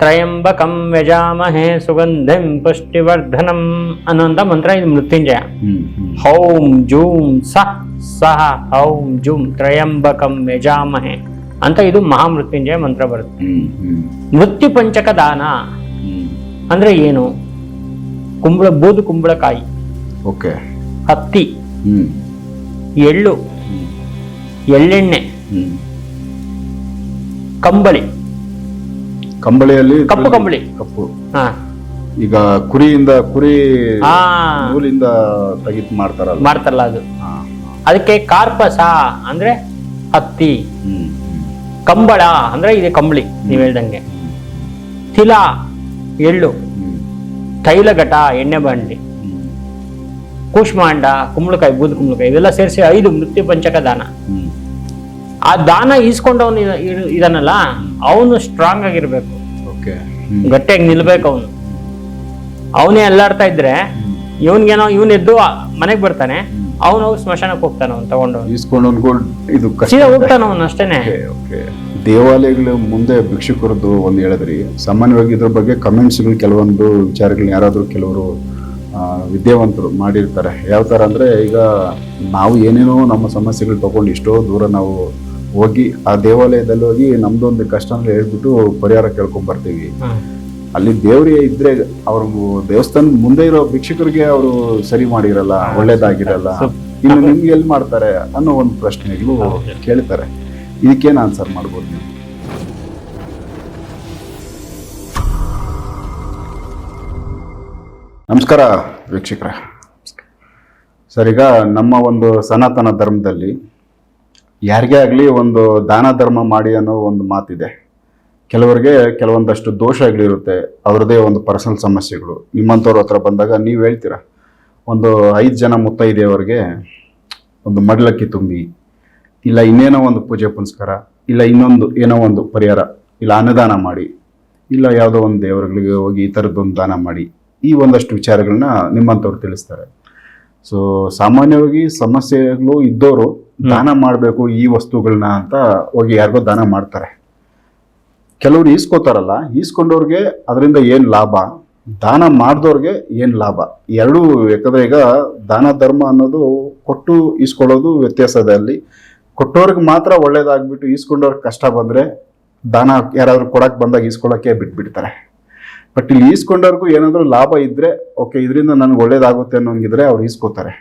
ತ್ರಯಂಬಕಂ ವ್ಯಜಾಮಹೆ ಸುಗಂಧಿಂ ಪುಷ್ಟಿವರ್ಧನಂ ಅನ್ನುವಂಥ ಮಂತ್ರ ಇದು ಮೃತ್ಯುಂಜಯ. ಹೌಂ ಜೂಂ ಸಹ ಸಹ ಹೌಂ ಜೂಂ ತ್ರಯಂಬಕಂ ವ್ಯಜಾಮಹೆ ಅಂತ ಇದು ಮಹಾಮೃತ್ಯುಂಜಯ ಮಂತ್ರ ಬರುತ್ತೆ. ಮೃತ್ಯು ಪಂಚಕ ದಾನ ಅಂದ್ರೆ ಏನು? ಕುಂಬಳ ಬೂದು ಕುಂಬಳಕಾಯಿ. ಓಕೆ. ಹತ್ತಿ. ಎಳ್ಳು. ಎಳ್ಳೆಣ್ಣೆ. ಕಂಬಳಿ. ಕಂಬಳಿಯಲ್ಲಿ ಕಪ್ಪು ಕಂಬಳಿ. ಕಪ್ಪು. ಹಾ. ಈಗ ಕುರಿಯಿಂದ ಕುರಿ ಹಾ. ನೂಲಿಂದ ತೆಗಿತ್ ಮಾಡ್ತಾರಲ್ಲ. ಮಾಡ್ತಾರಲ್ಲ ಅದು. ಹಾ. ಅದಕ್ಕೆ ಕಾರ್ಪಸ ಅಂದ್ರೆ ಹತ್ತಿ. ಹ್ಮ್ ಕಂಬಳ ಅಂದ್ರೆ ಇದೆ ಕಂಬಳಿ ನೀವ್ ಹೇಳ್ದಂಗೆ. ತಿಲ ಎಳ್ಳು. ತೈಲ ತೈಲಘಟ ಎಣ್ಣೆ ಬಾಂಡಿ. ಹ್ಮ್. ಕೂಷ್ಮಾಂಡ ಕುಂಬಳಕಾಯಿ ಬೂದು ಕುಂಬಳಕಾಯಿ ಇವೆಲ್ಲ ಸೇರಿಸಿ ಐದು ಮೃತ್ಯು ಪಂಚಕ ದಾನ. ಹ್ಮ್. ಆ ದಾನ ಈಸ್ಕೊಂಡವನು ಇದನ್ನಲ್ಲ ಅವನು ಸ್ಟ್ರಾಂಗ್ ಆಗಿರ್ಬೇಕು. ಓಕೆ ಗಟ್ಟಿಯಾಗಿ ನಿಲ್ಬೇಕು ಅವನು. ಅವನೇ ಅಲ್ಲಾಡ್ತಾ ಇದ್ರೆ ಇವನ್ಗೇನೋ ಇವನ್ ಎದ್ದು ಮನೆಗೆ ಬರ್ತಾನೆ ಅವನು ಹೋಗಿ ಸ್ಮಶಾನಕ್ಕೆ ಹೋಗ್ತಾನ ಅವ್ನು ತಗೊಂಡು ಸೀದಾ ಹೋಗ್ತಾನ ಅವನು ಅಷ್ಟೇನೆ. ದೇವಾಲಯಗಳು ಮುಂದೆ ಭಿಕ್ಷುಕರದ್ದು ಒಂದು ಹೇಳಿದ್ರಿ. ಸಾಮಾನ್ಯವಾಗಿ ಇದ್ರ ಬಗ್ಗೆ ಕಮೆಂಟ್ಸ್ಗಳು ಕೆಲವೊಂದು ವಿಚಾರಗಳನ್ನ ಯಾರಾದರೂ ಕೆಲವರು ವಿದ್ಯಾವಂತರು ಮಾಡಿರ್ತಾರೆ. ಯಾವ ಥರ ಅಂದರೆ ಈಗ ನಾವು ಏನೇನೋ ನಮ್ಮ ಸಮಸ್ಯೆಗಳು ತಗೊಂಡು ಇಷ್ಟೋ ದೂರ ನಾವು ಹೋಗಿ ಆ ದೇವಾಲಯದಲ್ಲಿ ಹೋಗಿ ನಮ್ದೊಂದು ಕಷ್ಟ ಅಂದ್ರೆ ಹೇಳ್ಬಿಟ್ಟು ಪರಿಹಾರ ಕೇಳ್ಕೊಂಡ್ ಬರ್ತೀವಿ. ಅಲ್ಲಿ ದೇವ್ರಿಗೆ ಇದ್ರೆ ಅವ್ರ ದೇವಸ್ಥಾನದ ಮುಂದೆ ಇರೋ ಭಿಕ್ಷುಕರಿಗೆ ಅವರು ಸರಿ ಮಾಡಿರಲ್ಲ ಒಳ್ಳೇದಾಗಿರಲ್ಲ. ಇನ್ನು ನಿಮ್ಗೆ ಎಲ್ಲಿ ಮಾಡ್ತಾರೆ ಅನ್ನೋ ಒಂದು ಪ್ರಶ್ನೆಗಳು ಕೇಳ್ತಾರೆ. ಇದಕ್ಕೇನು ಆನ್ಸರ್ ಮಾಡ್ಬೋದು ನೀವು? ನಮಸ್ಕಾರ ವೀಕ್ಷಕರ. ಸರ್ ಈಗ ನಮ್ಮ ಒಂದು ಸನಾತನ ಧರ್ಮದಲ್ಲಿ ಯಾರಿಗೇ ಆಗಲಿ ಒಂದು ದಾನ ಧರ್ಮ ಮಾಡಿ ಅನ್ನೋ ಒಂದು ಮಾತಿದೆ. ಕೆಲವರಿಗೆ ಕೆಲವೊಂದಷ್ಟು ದೋಷಗಳಿರುತ್ತೆ ಅವ್ರದ್ದೇ ಒಂದು ಪರ್ಸನಲ್ ಸಮಸ್ಯೆಗಳು. ನಿಮ್ಮಂಥವ್ರ ಹತ್ರ ಬಂದಾಗ ನೀವು ಹೇಳ್ತೀರಾ? ಒಂದು ಐದು ಜನ ಮುತ್ತೈದೆಯವರಿಗೆ ಒಂದು ಮಡ್ಲಕ್ಕಿ ತುಂಬಿ, ಇಲ್ಲ ಇನ್ನೇನೋ ಒಂದು ಪೂಜೆ ಪುನಸ್ಕಾರ, ಇಲ್ಲ ಇನ್ನೊಂದು ಏನೋ ಒಂದು ಪರಿಹಾರ, ಇಲ್ಲ ಅನ್ನದಾನ ಮಾಡಿ, ಇಲ್ಲ ಯಾವುದೋ ಒಂದು ದೇವರುಗಳಿಗೆ ಹೋಗಿ ಈ ಥರದ್ದೊಂದು ದಾನ ಮಾಡಿ, ಈ ಒಂದಷ್ಟು ವಿಚಾರಗಳನ್ನ ನಿಮ್ಮಂಥವ್ರು ತಿಳಿಸ್ತಾರೆ. ಸೊ ಸಾಮಾನ್ಯವಾಗಿ ಸಮಸ್ಯೆಗಳು ಇದ್ದವರು ದಾನ ಮಾಡಬೇಕು ಈ ವಸ್ತುಗಳನ್ನ ಅಂತ ಹೋಗಿ ಯಾರಿಗೋ ದಾನ ಮಾಡ್ತಾರೆ. ಕೆಲವರು ಈಸ್ಕೋತಾರಲ್ಲ ಈಸ್ಕೊಂಡವ್ರಿಗೆ ಅದರಿಂದ ಏನು ಲಾಭ? ದಾನ ಮಾಡಿದವ್ರಿಗೆ ಏನು ಲಾಭ? ಎರಡೂ ಯಾಕಂದರೆ ಈಗ ದಾನ ಧರ್ಮ ಅನ್ನೋದು ಕೊಟ್ಟು ಈಸ್ಕೊಳ್ಳೋದು ವ್ಯತ್ಯಾಸದ ಅಲ್ಲಿ. ಕೊಟ್ಟವ್ರಿಗೆ ಮಾತ್ರ ಒಳ್ಳೇದಾಗ್ಬಿಟ್ಟು ಈಸ್ಕೊಂಡವ್ರಿಗೆ ಕಷ್ಟ ಬಂದರೆ ದಾನ ಯಾರಾದರೂ ಕೊಡೋಕೆ ಬಂದಾಗ ಈಸ್ಕೊಳ್ಳೋಕ್ಕೆ ಬಿಟ್ಬಿಡ್ತಾರೆ. ಬಟ್ ಇಲ್ಲಿ ಈಸ್ಕೊಂಡವ್ರಿಗೂ ಏನಾದರೂ ಲಾಭ ಇದ್ದರೆ ಓಕೆ ಇದರಿಂದ ನನಗೆ ಒಳ್ಳೇದಾಗುತ್ತೆ ಅನ್ನೋಂಗಿದ್ರೆ ಅವ್ರು ಈಸ್ಕೋತಾರೆ.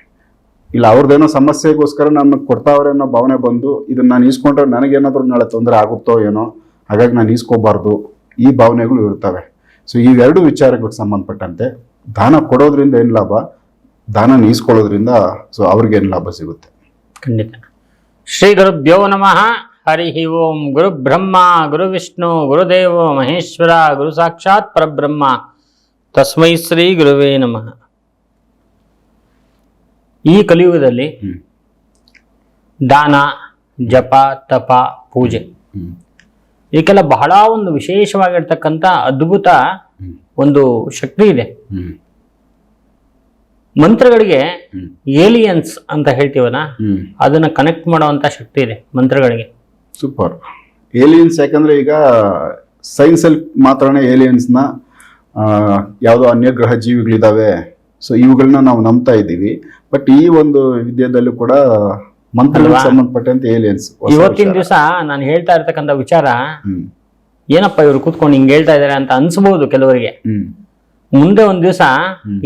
ಇಲ್ಲ ಅವ್ರದ್ದೇನೋ ಸಮಸ್ಯೆಗೋಸ್ಕರ ನಮಗೆ ಕೊಡ್ತಾವ್ರೆ ಅನ್ನೋ ಭಾವನೆ ಬಂದು ಇದನ್ನ ನಾನು ಈಸ್ಕೊಂಡ್ರೆ ನನಗೇನಾದ್ರೂ ನಾಳೆ ತೊಂದರೆ ಆಗುತ್ತೋ ಏನೋ, ಹಾಗಾಗಿ ನಾನು ಈಸ್ಕೋಬಾರ್ದು. ಈ ಭಾವನೆಗಳು ಇರ್ತವೆ. ಸೊ ಇವೆರಡು ವಿಚಾರಗಳಿಗೆ ಸಂಬಂಧಪಟ್ಟಂತೆ ದಾನ ಕೊಡೋದ್ರಿಂದ ಏನು ಲಾಭ? ದಾನ ಈಸ್ಕೊಳ್ಳೋದ್ರಿಂದ ಸೊ ಅವ್ರಿಗೇನು ಲಾಭ ಸಿಗುತ್ತೆ. ಖಂಡಿತ. ಶ್ರೀ ಗುರುಭ್ಯೋ ನಮಃ. ಹರಿ ಓಂ ಗುರು ಬ್ರಹ್ಮ ಗುರು ವಿಷ್ಣು ಗುರುದೇವ ಮಹೇಶ್ವರ ಗುರು ಸಾಕ್ಷಾತ್ ಪರಬ್ರಹ್ಮ. ತಸ್ಮೈ ಶ್ರೀ ಗುರುವೇ ನಮಃ. ಈ ಕಲಿಯುಗದಲ್ಲಿ. ದಾನ ಜಪ ತಪ ಪೂಜೆ. ಈಕೆಲ್ಲ ಇದಕ್ಕೆಲ್ಲ ಬಹಳ ಒಂದು ವಿಶೇಷವಾಗಿರ್ತಕ್ಕಂಥ ಅದ್ಭುತ ಒಂದು ಶಕ್ತಿ ಇದೆ. ಮಂತ್ರಗಳಿಗೆ ಏಲಿಯನ್ಸ್ ಅಂತ ಹೇಳ್ತೀವಲ್ಲ ಅದನ್ನ ಕನೆಕ್ಟ್ ಮಾಡುವಂತ ಶಕ್ತಿ ಇದೆ ಮಂತ್ರಗಳಿಗೆ. ಸೂಪರ್. ಏಲಿಯನ್ಸ್ ಯಾಕಂದ್ರೆ ಈಗ ಸೈನ್ಸಲ್ಲಿ ಮಾತ್ರನೇ ಏಲಿಯನ್ಸ್ನ ಯಾವುದೋ ಅನ್ಯಗ್ರಹ ಜೀವಿಗಳಿದ್ದಾವೆ ಸೊ ಇವುಗಳನ್ನ ನಾವು ನಂಬ್ತಾ ಇದ್ದೀವಿ. ಬಟ್ ಈ ಒಂದು ವಿದ್ಯೆದಲ್ಲೂ ಕೂಡ ಮಂತ್ರಗಳಿಗೆ? ಸಂಬಂಧಪಟ್ಟಂತೆ ಏಲಿಯನ್ಸ್ ಇವತ್ತಿನ ದಿವಸ ನಾನು ಹೇಳ್ತಾ ಇರ್ತಕ್ಕಂಥ ವಿಚಾರ ಏನಪ್ಪ ಇವರು ಕೂತ್ಕೊಂಡು ಹಿಂಗೆ ಹೇಳ್ತಾ ಇದಾರೆ ಅಂತ ಅನ್ಸ್ಬೋದು ಕೆಲವರಿಗೆ. ಮುಂದೆ ಒಂದ್ ದಿವಸ.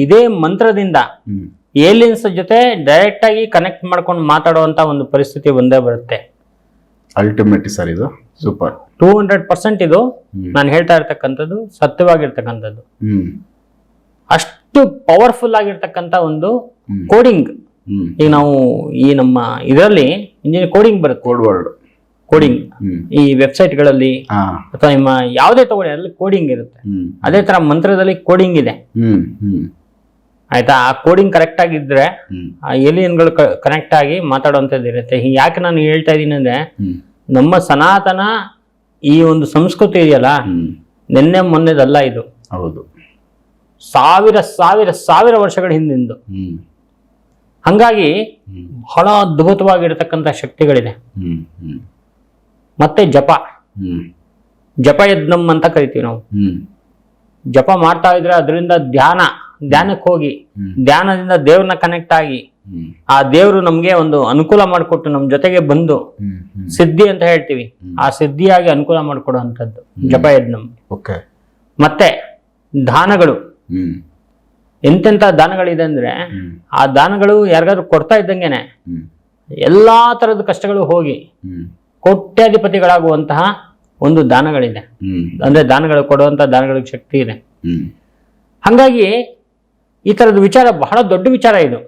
ಇದೇ ಮಂತ್ರದಿಂದ ಏಲಿಯನ್ಸ್ ಜೊತೆ ಡೈರೆಕ್ಟ್ ಆಗಿ ಕನೆಕ್ಟ್ ಮಾಡ್ಕೊಂಡು ಮಾತಾಡುವಂತ ಒಂದು ಪರಿಸ್ಥಿತಿ ಬಂದೇ ಬರುತ್ತೆ. ಅಲ್ಟಿಮೇಟ್ ಸರ್ ಇದು. ಸೂಪರ್ ಟೂ ಹಂಡ್ರೆಡ್ ಪರ್ಸೆಂಟ್ ಇದು. ನಾನು ಹೇಳ್ತಾ ಇರ್ತಕ್ಕಂಥದ್ದು ಸತ್ಯವಾಗಿರ್ತಕ್ಕಂಥದ್ದು. ಅಷ್ಟು ಪವರ್ಫುಲ್ ಆಗಿರ್ತಕ್ಕಂಥ ಒಂದು ಕೋಡಿಂಗ್ ಈಗ ನಾವು ಈ ನಮ್ಮ ಇದರಲ್ಲಿ ಇಂಜಿನಿಯರ್ ಕೋಡಿಂಗ್ ಬರುತ್ತೆ. ಕೋಡ್ ವರ್ಡ್ ಕೋಡಿಂಗ್ ಈ ವೆಬ್ಸೈಟ್ಗಳಲ್ಲಿ ಗಳಲ್ಲಿ ಅಥವಾ ನಿಮ್ಮ ಯಾವುದೇ ತಗೊಳ್ಳಿ ಅಲ್ಲಿ ಕೋಡಿಂಗ್ ಇರುತ್ತೆ. ಅದೇ ತರ ಮಂತ್ರದಲ್ಲಿ ಕೋಡಿಂಗ್ ಇದೆ. ಆಯ್ತಾ? ಆ ಕೋಡಿಂಗ್ ಕರೆಕ್ಟ್ ಆಗಿದ್ರೆ ಆ ಏಲಿಯನ್ಗಳು ಕನೆಕ್ಟ್ ಆಗಿ ಮಾತಾಡುವಂಥದ್ದು ಇರುತ್ತೆ. ಯಾಕೆ ನಾನು ಹೇಳ್ತಾ ಇದ್ದೀನಿ ಅಂದ್ರೆ ನಮ್ಮ ಸನಾತನ ಈ ಒಂದು ಸಂಸ್ಕೃತಿ ಇದೆಯಲ್ಲ ನಿನ್ನೆ ಮೊನ್ನೆದಲ್ಲ ಇದು. ಹೌದು. ಸಾವಿರ ಸಾವಿರ ಸಾವಿರ ವರ್ಷಗಳ ಹಿಂದಿಂದು. ಹಂಗಾಗಿ ಬಹಳ ಅದ್ಭುತವಾಗಿರತಕ್ಕಂಥ ಶಕ್ತಿಗಳಿದೆ. ಮತ್ತೆ ಜಪ. ಜಪ ಯಜ್ಞಂ ಅಂತ ಕರಿತೀವಿ ನಾವು. ಜಪ ಮಾಡ್ತಾ ಇದ್ರೆ ಅದರಿಂದ ಧ್ಯಾನ ಧ್ಯಾನಕ್ಕೆ ಹೋಗಿ ಧ್ಯಾನದಿಂದ ದೇವ್ರನ್ನ ಕನೆಕ್ಟ್ ಆಗಿ ಆ ದೇವರು ನಮ್ಗೆ ಒಂದು ಅನುಕೂಲ ಮಾಡಿಕೊಟ್ಟು ನಮ್ ಜೊತೆಗೆ ಬಂದು ಸಿದ್ಧಿ ಅಂತ ಹೇಳ್ತೀವಿ. ಆ ಸಿದ್ಧಿಯಾಗಿ ಅನುಕೂಲ ಮಾಡಿಕೊಡುವಂಥದ್ದು. ಇದ್ ಓಕೆ. ಮತ್ತೆ ದಾನಗಳು. ಎಂತೆಂತ ದಾನಗಳಿದೆ ಅಂದ್ರೆ ಆ ದಾನಗಳು ಯಾರಿಗಾದ್ರೂ ಕೊಡ್ತಾ ಇದ್ದಂಗೆನೆ ಎಲ್ಲಾ ತರದ ಕಷ್ಟಗಳು ಹೋಗಿ ಕೋಟ್ಯಾಧಿಪತಿಗಳಾಗುವಂತಹ ಒಂದು ದಾನಗಳಿದೆ. ಅಂದ್ರೆ ದಾನಗಳು ಕೊಡುವಂತ ದಾನಗಳಿಗೆ ಶಕ್ತಿ ಇದೆ. ಹಂಗಾಗಿ ಈ ತರದ ವಿಚಾರ ಬಹಳ ದೊಡ್ಡ ವಿಚಾರ ಇದು.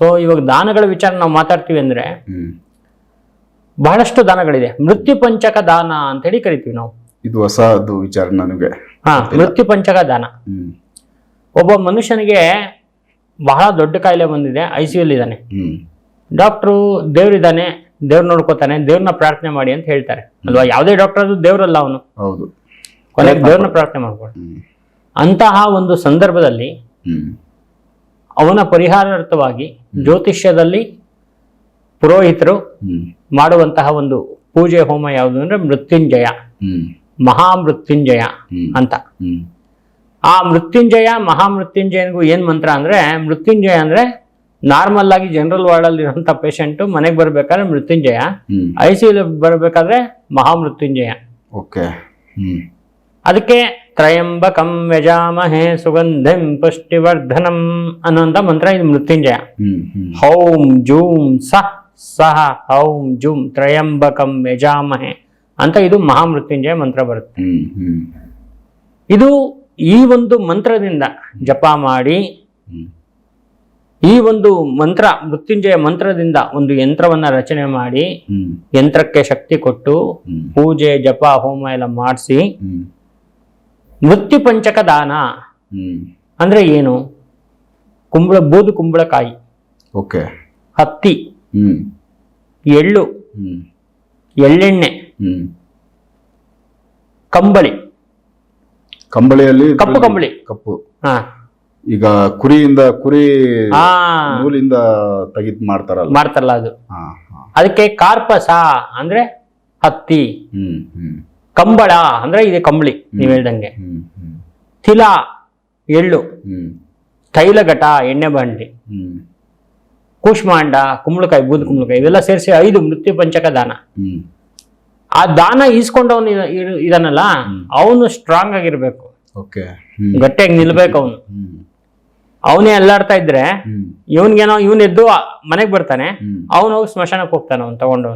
ಸೊ ಇವಾಗ ದಾನಗಳ ವಿಚಾರ ನಾವು ಮಾತಾಡ್ತೀವಿ ಅಂದ್ರೆ ಬಹಳಷ್ಟು ದಾನಗಳಿದೆ. ಮೃತ್ಯು ಪಂಚಕ ದಾನ ಅಂತ ಹೇಳಿ ಕರಿತೀವಿ ನಾವು. ಇದು ಹೊಸದು ವಿಚಾರ ನನಗೆ. ಹಾ ಮೃತ್ಯು ಪಂಚಕ ದಾನ. ಒಬ್ಬ ಮನುಷ್ಯನಿಗೆ ಬಹಳ ದೊಡ್ಡ ಕಾಯಿಲೆ ಬಂದಿದೆ ಐ ಸಿ ಇದ್ದಾನೆ ಡಾಕ್ಟರ್ ಡಾಕ್ಟ್ರು ದೇವ್ರಿದ್ದಾನೆ ದೇವ್ರು ನೋಡ್ಕೋತಾನೆ ದೇವ್ರನ್ನ ಪ್ರಾರ್ಥನೆ ಮಾಡಿ ಅಂತ ಹೇಳ್ತಾರೆ. ಅಲ್ವಾ? ಯಾವುದೇ ಡಾಕ್ಟರ್ ಅದು ದೇವ್ರಲ್ಲ ಅವನು. ಹೌದು. ಕೊನೆಗೆ ದೇವ್ರನ್ನ ಪ್ರಾರ್ಥನೆ ಮಾಡ್ಕೊಂಡು ಹ್ಮ್. ಅಂತಹ ಒಂದು ಸಂದರ್ಭದಲ್ಲಿ ಅವನ ಪರಿಹಾರಾರ್ಥವಾಗಿ ಜ್ಯೋತಿಷ್ಯದಲ್ಲಿ ಪುರೋಹಿತರು ಮಾಡುವಂತಹ ಒಂದು ಪೂಜೆ ಹೋಮ ಯಾವುದು ಅಂದ್ರೆ ಮೃತ್ಯುಂಜಯ. ಹ್ಮ್. ಮಹಾಮೃತ್ಯುಂಜಯ ಹ್ಮ್. ಅಂತ. ಆ ಮೃತ್ಯುಂಜಯ ಮಹಾಮೃತ್ಯುಂಜಯನಿಗೂ ಏನ್ ಮಂತ್ರ ಅಂದ್ರೆ ಮೃತ್ಯುಂಜಯ ಅಂದ್ರೆ ನಾರ್ಮಲ್ ಆಗಿ ಜನರಲ್ ವಾರ್ಡ್ ಅಲ್ಲಿ ಇರುವಂತ ಪೇಷಂಟ್ ಮನೆಗೆ ಬರ್ಬೇಕಾದ್ರೆ ಮೃತ್ಯುಂಜಯ. ಐ ಸಿ ಬರಬೇಕಾದ್ರೆ ಮಹಾಮೃತ್ಯುಂಜಯ. ಓಕೆ. ಅದಕ್ಕೆ ತ್ರಯಂಬಕಂ ವ್ಯಜಾಮಹೇ ಸುಗಂಧಂ ಪುಷ್ಟಿವರ್ಧನಂ ಅನ್ನುವಂಥ ಮಂತ್ರ ಇದು ಮೃತ್ಯುಂಜಯ. ಹೌಂ ಜೂಂ ಸಹ ಸಹ ಹೌಂ ಜೂಂ ತ್ರಯಂಬಕಂ ಯಜಾಮಹೆ ಅಂತ ಇದು ಮಹಾಮೃತ್ಯುಂಜಯ ಮಂತ್ರ ಬರುತ್ತೆ. ಇದು ಈ ಒಂದು ಮಂತ್ರದಿಂದ ಜಪ ಮಾಡಿ ಈ ಒಂದು ಮಂತ್ರ ಮೃತ್ಯುಂಜಯ ಮಂತ್ರದಿಂದ ಒಂದು ಯಂತ್ರವನ್ನ ರಚನೆ ಮಾಡಿ ಯಂತ್ರಕ್ಕೆ ಶಕ್ತಿ ಕೊಟ್ಟು ಪೂಜೆ ಜಪ ಹೋಮ ಎಲ್ಲ ಮಾಡಿಸಿ ಮೃತ್ಯು ಪಂಚಕ ದಾನ. ಅಂದ್ರೆ ಏನು? ಕುಂಬಳ ಬೂದು ಕುಂಬಳಕಾಯಿ. ಓಕೆ. ಹತ್ತಿ. ಎಳ್ಳು. ಎಳ್ಳೆಣ್ಣೆ. ಕಂಬಳಿ. ಕಂಬಳಿಯಲ್ಲಿ ಕಪ್ಪು ಕಂಬಳಿ. ಕಪ್ಪು. ಹಾ. ಈಗ ಕುರಿಯಿಂದ ಕುರಿ ನೂಲಿಂದ ತೆಗಿತ್ ಮಾಡ್ತಾರಲ್ಲ. ಮಾಡ್ತಾರಲ್ಲ ಅದು. ಹಾ ಹಾ. ಅದಕ್ಕೆ ಕಾರ್ಪಸ ಅಂದ್ರೆ ಹತ್ತಿ ಹ್ಮ್ ಹ್ಮ್. ಕಂಬಳ ಅಂದ್ರೆ ಇದೆ ಕಂಬಳಿ ನೀವ್ ಹೇಳ್ದಂಗೆ. ಹ್ಮ್ ಹ್ಮ್. ತಿಲ ಎಳ್ಳು ಹ್ಮ್. ತೈಲಘಟ ಎಣ್ಣೆ ಬಾಂಡಿ ಹ್ಮ್. ಕೂಷ್ಮಾಂಡ ಕುಂಬಳಕಾಯಿ ಬೂದ್ ಕುಂಬಳಕಾಯಿ ಇವೆಲ್ಲ ಸೇರಿಸಿ ಐದು ಮೃತ್ಯು ಪಂಚಕ ದಾನ. ಹ್ಮ್. ಆ ದಾನ ಈಸ್ಕೊಂಡವನು ಇದನ್ನಲ್ಲ ಅವನು ಸ್ಟ್ರಾಂಗ್ ಆಗಿರ್ಬೇಕು. ಓಕೆ. ಹ್ಮ್. ಗಟ್ಟಿಯಾಗಿ ನಿಲ್ಬೇಕು ಅವನು. ಹ್ಮ್. ಅವನೇ ಅಲ್ಲಾಡ್ತಾ ಇದ್ರೆ ಇವನ್ಗೇನೋ ಇವನ್ ಎದ್ದು ಮನೆಗೆ ಬರ್ತಾನೆ ಅವನ್ ಹೋಗಿ ಸ್ಮಶಾನಕ್ಕೆ ಹೋಗ್ತಾನ ಅವ್ನು ತಗೊಂಡು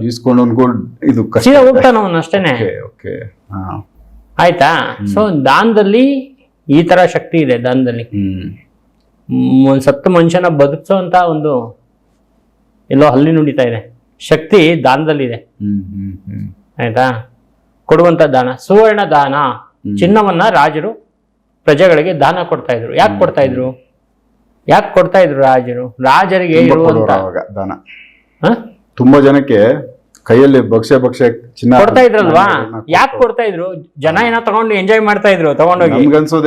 ಇದು ಸೀದಾ ಹೋಗ್ತಾನ ಅವನು ಅಷ್ಟೇನೆ. ಆಯ್ತಾ? ಸೊ ದಾನದಲ್ಲಿ ಈ ತರ ಶಕ್ತಿ ಇದೆ ದಾನದಲ್ಲಿ. ಒಂದ್ ಸತ್ತ ಮನುಷ್ಯನ ಬದುಕಿಸೋಂತ ಒಂದು ಎಲ್ಲೋ ಹಲ್ಲಿ ನುಡಿತಾ ಇದೆ. ಶಕ್ತಿ ದಾನದಲ್ಲಿದೆ ಆಯ್ತಾ? ಕೊಡುವಂತ ದಾನ ಸುವರ್ಣ ದಾನ ಚಿನ್ನವನ್ನ ರಾಜರು ಪ್ರಜೆಗಳಿಗೆ ದಾನ ಕೊಡ್ತಾ ಇದ್ರು. ಯಾಕೆ ಕೊಡ್ತಾ ಇದ್ರು? ಯಾಕೆ ಕೊಡ್ತಾ ಇದ್ರು ರಾಜರು? ರಾಜರಿಗೆ ಇರುವಂತ ಅವಾಗ ದಾನ. ತುಂಬಾ ಜನಕ್ಕೆ ಕೈಯಲ್ಲಿ ಭಕ್ಷ್ಯ ಭಕ್ಷ್ಯ ಚಿನ್ನ ಕೊಡ್ತಾ ಇದ್ರಲ್ವಾ? ಯಾಕೆ ಕೊಡ್ತಾ ಇದ್ರು? ಜನ ಏನೋ ತಗೊಂಡು ಎಂಜಾಯ್ ಮಾಡ್ತಾ ಇದ್ರು ತಗೊಂಡೋಗಿ.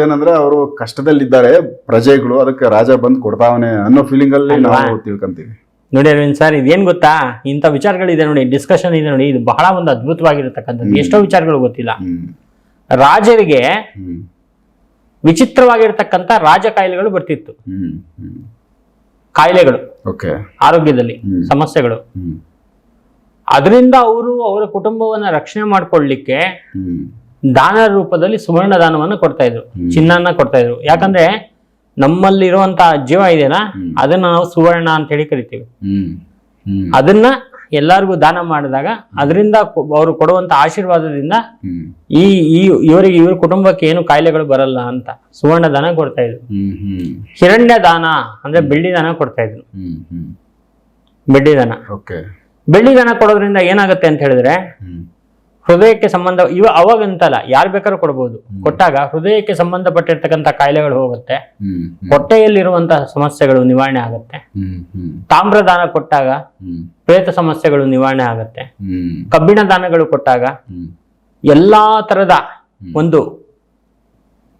ಏನಂದ್ರೆ ಅವರು ಕಷ್ಟದಲ್ಲಿದ್ದಾರೆ ಪ್ರಜೆಗಳು ಅದಕ್ಕೆ ರಾಜ ಬಂದ್ ಕೊಡ್ತಾವನೆ ಅನ್ನೋ ಫೀಲಿಂಗ್ ಅಲ್ಲಿ? ನಾವು ತಿಳ್ಕೊಂತೀವಿ. ನೋಡಿ ಅರವಿಂದ್ ಸರ್ ಇದೇನ್ ಗೊತ್ತಾ? ಇಂಥ ವಿಚಾರಗಳಿದೆ ನೋಡಿ ಡಿಸ್ಕಷನ್ ಇದೆ ನೋಡಿ ಇದು ಬಹಳ ಒಂದು ಅದ್ಭುತವಾಗಿರತಕ್ಕಂಥದ್ದು. ಎಷ್ಟೋ ವಿಚಾರಗಳು ಗೊತ್ತಿಲ್ಲ. ರಾಜರಿಗೆ ವಿಚಿತ್ರವಾಗಿರ್ತಕ್ಕಂಥ ರಾಜ ಕಾಯಿಲೆಗಳು ಬರ್ತಿತ್ತು. ಕಾಯಿಲೆಗಳು ಆರೋಗ್ಯದಲ್ಲಿ ಸಮಸ್ಯೆಗಳು. ಅದರಿಂದ ಅವರು ಅವರ ಕುಟುಂಬವನ್ನ ರಕ್ಷಣೆ ಮಾಡ್ಕೊಳ್ಳಿಕ್ಕೆ ದಾನ ರೂಪದಲ್ಲಿ ಸುವರ್ಣ ದಾನವನ್ನು ಕೊಡ್ತಾ ಇದ್ರು. ಚಿನ್ನ ಚಿನ್ನನ ಕೊಡ್ತಾ ಇದ್ರು. ಯಾಕಂದ್ರೆ ನಮ್ಮಲ್ಲಿರುವಂತಹ ಜೀವ ಇದೆಯಲ್ಲ ಅದನ್ನ ನಾವು ಸುವರ್ಣ ಅಂತ ಹೇಳಿ ಕರಿತೀವಿ. ಅದನ್ನ ಎಲ್ಲರಿಗೂ ದಾನ ಮಾಡಿದಾಗ ಅದರಿಂದ ಅವರು ಕೊಡುವಂತ ಆಶೀರ್ವಾದದಿಂದ ಈ ಈ ಇವರಿಗೆ ಇವ್ರ ಕುಟುಂಬಕ್ಕೆ ಏನು ಕಾಯಿಲೆಗಳು ಬರಲ್ಲ ಅಂತ ಸುವರ್ಣ ದಾನ ಕೊಡ್ತಾ ಇದ್ರು. ಹಿರಣ್ಯ ದಾನ ಅಂದ್ರೆ ಬೆಳ್ಳಿ ದಾನ ಕೊಡ್ತಾ ಇದ್ರು. ಬೆಳ್ಳಿ ದಾನ. ಬೆಳ್ಳಿ ದಾನ ಕೊಡೋದ್ರಿಂದ ಏನಾಗುತ್ತೆ ಅಂತ ಹೇಳಿದ್ರೆ ಹೃದಯಕ್ಕೆ ಸಂಬಂಧ ಇವ ಅವಾಗಂತಲ್ಲ ಯಾರು ಬೇಕಾದ್ರೂ ಕೊಡಬಹುದು ಕೊಟ್ಟಾಗ ಹೃದಯಕ್ಕೆ ಸಂಬಂಧಪಟ್ಟಿರ್ತಕ್ಕಂಥ ಕಾಯಿಲೆಗಳು ಹೋಗುತ್ತೆ. ಹೊಟ್ಟೆಯಲ್ಲಿರುವಂತಹ ಸಮಸ್ಯೆಗಳು ನಿವಾರಣೆ ಆಗುತ್ತೆ. ತಾಮ್ರದಾನ ಕೊಟ್ಟಾಗ ಪ್ರೇತ ಸಮಸ್ಯೆಗಳು ನಿವಾರಣೆ ಆಗುತ್ತೆ. ಕಬ್ಬಿಣ ದಾನಗಳು ಕೊಟ್ಟಾಗ ಎಲ್ಲಾ ತರದ ಒಂದು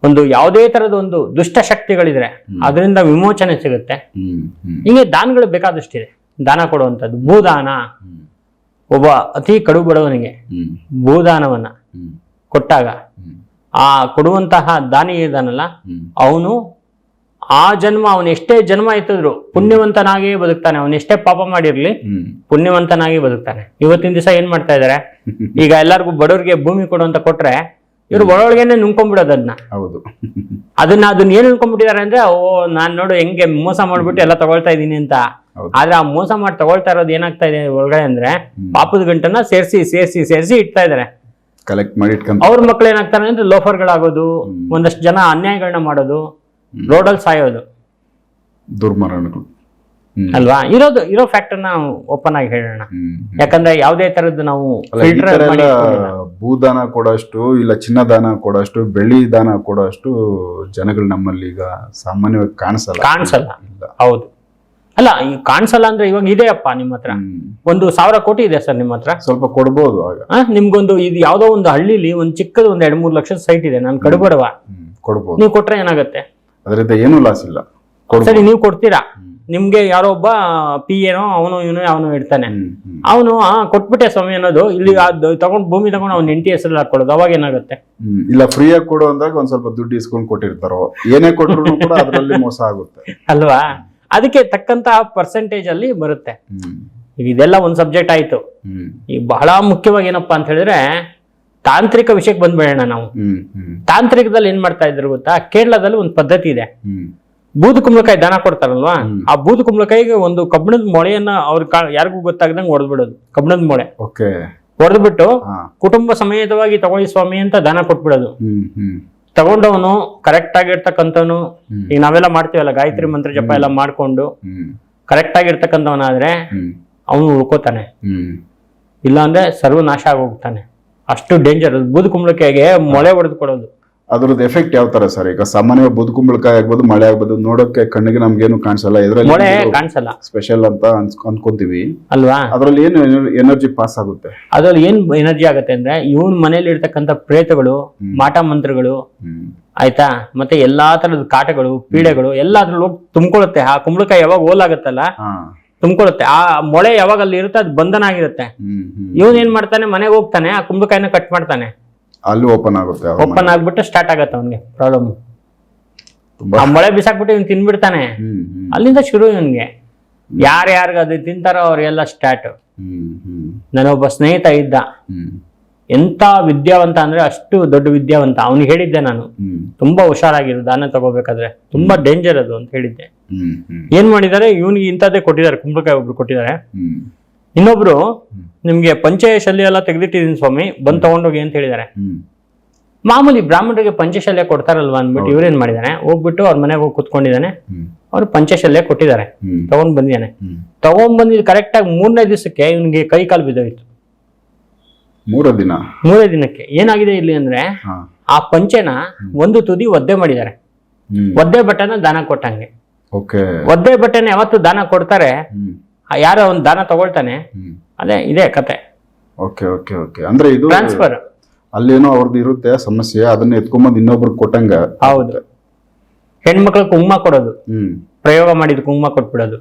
ಒಂದು ಯಾವುದೇ ತರದ ಒಂದು ದುಷ್ಟ ಶಕ್ತಿಗಳಿದ್ರೆ ಅದರಿಂದ ವಿಮೋಚನೆ ಸಿಗುತ್ತೆ. ಹೀಗೆ ದಾನಗಳು ಬೇಕಾದಷ್ಟಿದೆ. ದಾನ ಕೊಡುವಂಥದ್ದು. ಭೂದಾನ. ಒಬ್ಬ ಅತಿ ಕಡು ಬಡವನಿಗೆ ಭೂದಾನವನ್ನ ಕೊಟ್ಟಾಗ ಆ ಕೊಡುವಂತಹ ದಾನಿ ಇದಾನಲ್ಲ ಅವನು ಆ ಜನ್ಮ ಅವನು ಎಷ್ಟೇ ಜನ್ಮ ಆಯ್ತದ್ರು ಪುಣ್ಯವಂತನಾಗಿ ಬದುಕ್ತಾನೆ. ಅವನು ಎಷ್ಟೇ ಪಾಪ ಮಾಡಿರ್ಲಿ ಪುಣ್ಯವಂತನಾಗಿ ಬದುಕ್ತಾನೆ. ಇವತ್ತಿನ ದಿವಸ ಏನ್ ಮಾಡ್ತಾ ಇದಾರೆ? ಈಗ ಎಲ್ಲರಿಗೂ ಬಡವರಿಗೆ ಭೂಮಿ ಕೊಡುವಂತ ಕೊಟ್ರೆ ಇವ್ರು ಒಳಗೇನೆ ನುಂಕೊಂಡ್ಬಿಡೋದು ಅದನ್ನ ಹೌದು. ಅದನ್ನ ಅದನ್ನ ಏನ್ ನುಂಕೊಂಡ್ಬಿಟ್ಟಿದ್ದಾರೆ ಅಂದ್ರೆ ಓ ನಾನ್ ನೋಡು ಹೆಂಗೆ ಮೋಸ ಮಾಡ್ಬಿಟ್ಟು ಎಲ್ಲ ತಗೊಳ್ತಾ ಇದೀನಿ ಅಂತ. ಆದ್ರೆ ಆ ಮೋಸ ಮಾಡಿ ತಗೊಳ್ತಾ ಇರೋದು ಏನಾಗ್ತಾ ಇದೆ ಒಳಗಡೆ ಅಂದ್ರೆ ಪಾಪದ ಗಂಟನ್ನ ಸೇರಿಸಿ ಸೇರಿಸಿ ಸೇರಿಸಿ ಇಡ್ತಾ ಇದಾರೆ ಕಲೆಕ್ಟ್ ಮಾಡಿ ಅವ್ರ ಮಕ್ಳು ಏನಾಗ್ತಾರೆ ಅಂದ್ರೆ ಲೋಫರ್ಗಳಾಗೋದು. ಒಂದಷ್ಟು ಜನ ಅನ್ಯಾಯಗಳನ್ನ ಮಾಡೋದು. ರೋಡಲ್ಲಿ ಸಾಯೋದು. ದುರ್ಮರಣಗಳು. ಅಲ್ವಾ? ಇರೋದು ಇರೋ ಫ್ಯಾಕ್ಟರ್ನ ಓಪನ್ ಆಗಿ ಹೇಳೋಣ. ಯಾಕಂದ್ರೆ ಯಾವುದೇ ತರದ್ದು ನಾವು ಫಿಲ್ಟರ್. ಭೂದಾನ ಕೊಡೋಷ್ಟು ಇಲ್ಲ ಚಿನ್ನ ದಾನ ಕೊಡೋಷ್ಟು ಬೆಳ್ಳಿ ದಾನ ಕೊಡೋಷ್ಟು ಜನಗಳು ನಮ್ಮಲ್ಲಿ ಈಗ ಸಾಮಾನ್ಯವಾಗಿ ಕಾಣಿಸಲ್ಲ. ಕಾಣಿಸಲ್ಲ. ಹೌದು. ಅಲ್ಲ ಈ ಕಾಣಿಸಲ್ಲ ಅಂದ್ರೆ ಇವಾಗ ಇದೆಯಪ್ಪ ನಿಮ್ಮ ಹತ್ರ? ಒಂದು ಸಾವಿರ ಕೋಟಿ ಇದೆ ಸರ್ ನಿಮ್ಮ ಹತ್ರ? ಸ್ವಲ್ಪ ಕೊಡ್ಬೋದು ನಿಮ್ಗೊಂದು ಇದು ಯಾವ್ದೋ ಒಂದು ಹಳ್ಳಿಲಿ ಒಂದು ಚಿಕ್ಕದ ಒಂದ್ ಎರಡ್ ಮೂರ್ ಲಕ್ಷದ ಸೈಟ್ ಇದೆ. ನಾನು ಕಡಬಡವ. ಕೊಡ್ಬೋದು. ನೀವು ಕೊಟ್ರೆ ಏನಾಗುತ್ತೆ? ಅದರಿಂದ ಏನು ಲಾಸ್ ಇಲ್ಲ. ಸರಿ ನೀವು ಕೊಡ್ತೀರಾ. ನಿಮ್ಗೆ ಯಾರೋ ಒಬ್ಬ ಪಿ ಏನೋ ಅವನು ಇವನು ಅವನು ಇಡ್ತಾನೆ. ಅವನು ಕೊಟ್ಬಿಟ್ಟೆ ಸ್ವಾಮಿ ಅನ್ನೋದು. ಇಲ್ಲಿ ತಗೊಂಡು ಭೂಮಿ ತಗೊಂಡು ಅವ್ನ ಎಂಟಿ ಹೆಸರಲ್ಲಿ ಹಾಕೊಳ್ಳೋದು. ಅವಾಗ ಏನಾಗುತ್ತೆ? ಇಲ್ಲ ಇಲ್ಲ ಆಗಿ ಕೊಡು ಅಂದಾಗ ಒಂದ್ ಸ್ವಲ್ಪ ದುಡ್ಡು ಇಸ್ಕೊಂಡು ಕೊಟ್ಟಿರ್ತಾರೋ? ಏನೇ ಕೊಟ್ಟರು ಕೂಡ ಅದರಲ್ಲಿ ಮೋಸ ಆಗುತ್ತೆ. ಅಲ್ವಾ? ಅದಕ್ಕೆ ತಕ್ಕಂತ ಪರ್ಸೆಂಟೇಜ್ ಅಲ್ಲಿ ಬರುತ್ತೆ. ಈಗ ಇದೆಲ್ಲ ಒಂದು ಸಬ್ಜೆಕ್ಟ್ ಆಯ್ತು. ಈ ಈಗ ಬಹಳ ಮುಖ್ಯವಾಗಿ ಏನಪ್ಪಾ ಅಂತ ಹೇಳಿದ್ರೆ ತಾಂತ್ರಿಕ ವಿಷಯಕ್ಕೆ ಬಂದ್ಬಿಡೋಣ ನಾವು. ತಾಂತ್ರಿಕದಲ್ಲಿ ಏನ್ ಮಾಡ್ತಾ ಇದ್ರು ಗೊತ್ತಾ? ಕೇರಳದಲ್ಲಿ ಒಂದು ಪದ್ಧತಿ ಇದೆ. ಬೂದು ಕುಂಬಳಕಾಯಿ ದಾನ ಕೊಡ್ತಾರಲ್ವಾ? ಆ ಬೂದು ಕುಂಬಳಕಾಯಿಗೆ ಒಂದು ಕಬ್ಬಿಣದ ಮೊಳೆಯನ್ನ ಅವ್ರ ಯಾರಿಗೂ ಗೊತ್ತಾಗದಂಗೆ ಹೊಡೆದ್ಬಿಡೋದು ಕಬ್ಬಿಣದ ಮೊಳೆ. ಓಕೆ. ಹೊಡೆದ್ಬಿಟ್ಟು ಕುಟುಂಬ ಸಮೇತವಾಗಿ ತಗೊಳ್ಳಿ ಸ್ವಾಮಿ ಅಂತ ದಾನ ಕೊಟ್ಬಿಡೋದು. ತಗೊಂಡವನು ಕರೆಕ್ಟ್ ಆಗಿರ್ತಕ್ಕಂಥವನು ಈಗ ನಾವೆಲ್ಲ ಮಾಡ್ತೀವಲ್ಲ ಗಾಯತ್ರಿ ಮಂತ್ರ ಜಪ ಎಲ್ಲ ಮಾಡ್ಕೊಂಡು ಕರೆಕ್ಟ್ ಆಗಿರ್ತಕ್ಕಂಥವನಾದ್ರೆ ಅವನು ಉಳ್ಕೋತಾನೆ. ಇಲ್ಲ ಇಲ್ಲಾಂದ್ರೆ ಸರ್ವನಾಶ ಆಗೋಗ್ತಾನೆ. ಅಷ್ಟು ಡೇಂಜರ್ ಬೂದು ಕುಂಬಳಕಾಯಿಗೆ ಮೊಳೆ ಹೊಡೆದು ಕೊಡೋದು. ಅದ್ರದ್ದು ಎಫೆಕ್ಟ್ ಯಾವ ತರ ಸರ್? ಈಗ ಸಾಮಾನ್ಯವಾಗಿ ಬದುಕುಂಬಳಕಾಯಿ ಆಗ್ಬೋದು ಮಳೆ ಆಗ್ಬೋದು ನೋಡೋಕೆ ಕಣ್ಣಿಗೆ ನಮ್ಗೇನು ಕಾಣಿಸಲ್ಲ. ಮೊಳೆ ಇದರಲ್ಲಿ ಕಾಣಿಸಲ್ಲ. ಸ್ಪೆಷಲ್ ಅಂತ ಅನ್ಸ್- ಅನ್ಕೊಂತೀವಿ. ಅಲ್ವಾ? ಅದ್ರಲ್ಲಿ ಏನು ಎನರ್ಜಿ ಪಾಸ್ ಆಗುತ್ತೆ? ಅದ್ರಲ್ಲಿ ಏನ್ ಎನರ್ಜಿ ಆಗುತ್ತೆ ಅಂದ್ರೆ ಇವನ್ ಮನೇಲಿ ಇರ್ತಕ್ಕಂತ ಪ್ರೇತಗಳು ಮಾಟ ಮಂತ್ರಗಳು ಹ್ಮ್. ಆಯ್ತಾ? ಮತ್ತೆ ಎಲ್ಲಾ ತರದ ಕಾಟಗಳು ಪೀಡೆಗಳು ಎಲ್ಲ ಅದ್ರಲ್ಲಿ ಹೋಗಿ ತುಂಬಿಕೊಳ್ಳುತ್ತೆ. ಆ ಕುಂಬಳಕಾಯಿ ಯಾವಾಗ ಓಲ್ ಹಾ. ತುಂಬಿಕೊಳ್ಳುತ್ತೆ. ಆ ಮೊಳೆ ಯಾವಾಗ ಅಲ್ಲಿ ಇರುತ್ತೆ ಅದು ಬಂಧನ ಆಗಿರುತ್ತೆ. ಹ್ಮ್ ಹ್ಮ್. ಇವನ್ ಏನ್ ಮಾಡ್ತಾನೆ? ಮನೆಗೆ ಹೋಗ್ತಾನೆ ಆ ಕುಂಬಳಕಾಯಿನ ಕಟ್ ಮಾಡ್ತಾನೆ. ಅಲ್ಲಿ ಓಪನ್ ಆಗುತ್ತೆ ಓಪನ್ ಆಗ್ಬಿಟ್ಟು ಸ್ಟಾರ್ಟ್ ಆಗತ್ತೆ ಅವನಿಗೆ ಪ್ರಾಬ್ಲಮ್ ಮಳೆ ಆ ಮೊಳೆ ಬಿಸಾಕ್ಬಿಟ್ಟು ಇವ್ನು ತಿನ್ಬಿಡ್ತಾನೆ. ಹ್ಮ್ ಹ್ಮ್. ಅಲ್ಲಿಂದ ಶುರು ಇವನ್ಗೆ. ಯಾರ್ಯಾರಿಗೆ ಅದು ತಿಂತಾರೋ ಅವ್ರಿಗೆಲ್ಲ ಸ್ಟಾರ್ಟ್ ಹ್ಮ್ ಹ್ಮ್. ನನ್ನೊಬ್ಬ ಸ್ನೇಹಿತ ಇದ್ದ. ಹ್ಮ್. ಎಂತ ವಿದ್ಯಾವಂತ ಅಂದ್ರೆ ಅಷ್ಟು ದೊಡ್ಡ ವಿದ್ಯಾವಂತ. ಅವ್ನಿಗೆ ಹೇಳಿದ್ದೆ ನಾನು. ಹ್ಮ್. ತುಂಬಾ ಹುಷಾರಾಗಿರು ದಾನ ತಗೋಬೇಕಾದ್ರೆ. ತುಂಬಾ ಡೇಂಜರ್ ಅದು ಅಂತ ಹೇಳಿದ್ದೆ. ಹ್ಮ್ ಹ್ಮ್. ಏನ್ ಮಾಡಿದ್ದಾರೆ? ಇವನಿಗೆ ಇಂಥದ್ದೇ ಕೊಟ್ಟಿದ್ದಾರೆ ಕುಂಬಳಕಾಯಿ ಒಬ್ರು ಕೊಟ್ಟಿದ್ದಾರೆ. ಹ್ಮ್. ಇನ್ನೊಬ್ರು ನಿಮ್ಗೆ ಪಂಚಾಯ ಶಲ್ಯ ಎಲ್ಲ ತೆಗೆದಿಟ್ಟಿದ್ದೀನಿ ಸ್ವಾಮಿ ಬಂದ್ ತಗೊಂಡೋಗಿ ಅಂತ ಹೇಳಿದ್ದಾರೆ. ಮಾಮೂಲಿ ಬ್ರಾಹ್ಮಣರಿಗೆ ಪಂಚಶಲ್ಯ ಕೊಡ್ತಾರಲ್ವಾ ಅಂದ್ಬಿಟ್ಟು ಇವ್ರೇನ್ ಮಾಡಿದಾನೆ ಹೋಗ್ಬಿಟ್ಟು ಅವ್ರ ಮನೆಗೆ ಹೋಗಿ ಕುತ್ಕೊಂಡಿದ್ದಾನೆ. ಅವ್ರು ಪಂಚಶಲ್ಯ ಕೊಟ್ಟಿದ್ದಾರೆ. ತಗೊಂಡ್ ಬಂದಿದ್ದಾನೆ. ತಗೊಂಡ್ ಬಂದಿದ್ ಕರೆಕ್ಟ್ ಆಗಿ ಮೂರನೇ ದಿವಸಕ್ಕೆ ಇವನಿಗೆ ಕೈ ಕಾಲು ಬಿದ್ದೋಯ್ತು. ಮೂರ ದಿನ? ಮೂರನೇ ದಿನಕ್ಕೆ. ಏನಾಗಿದೆ ಇಲ್ಲಿ ಅಂದ್ರೆ ಆ ಪಂಚೆನ ಒಂದು ತುದಿ ಒದ್ದೆ ಮಾಡಿದ್ದಾರೆ. ಒದ್ದೆ ಬಟ್ಟೆನ ದಾನ ಕೊಟ್ಟಂಗೆ. ಒದ್ದೆ ಬಟ್ಟೆನ ಯಾವತ್ತು ದಾನ ಕೊಡ್ತಾರೆ. ಯಾರೋ ಒಂದು ದಾನ ತಗೊಳ್ತಾನೆ. ಅದೇ ಇದೆ ಕತೆ. Okay okay okay. ಅಂದ್ರೆ ಇದು ಟ್ರಾನ್ಸ್ಫರ್ ಅಲ್ಲೇನೋ ಅವ್ರದ್ದು ಇರುತ್ತೆ ಸಮಸ್ಯೆ ಅದನ್ನ ಎತ್ಕೊಂಬಂದು ಇನ್ನೊಬ್ರಿಗೆ ಕೊಟ್ಟಂಗ. ಹೌದು. ಹೆಣ್ಮಕ್ಳು ಕುಂಕುಮ ಕೊಡೋದು. ಹ್ಮ್. ಪ್ರಯೋಗ ಮಾಡಿದ ಕುಂಕುಮ ಕೊಟ್ಬಿಡೋದು.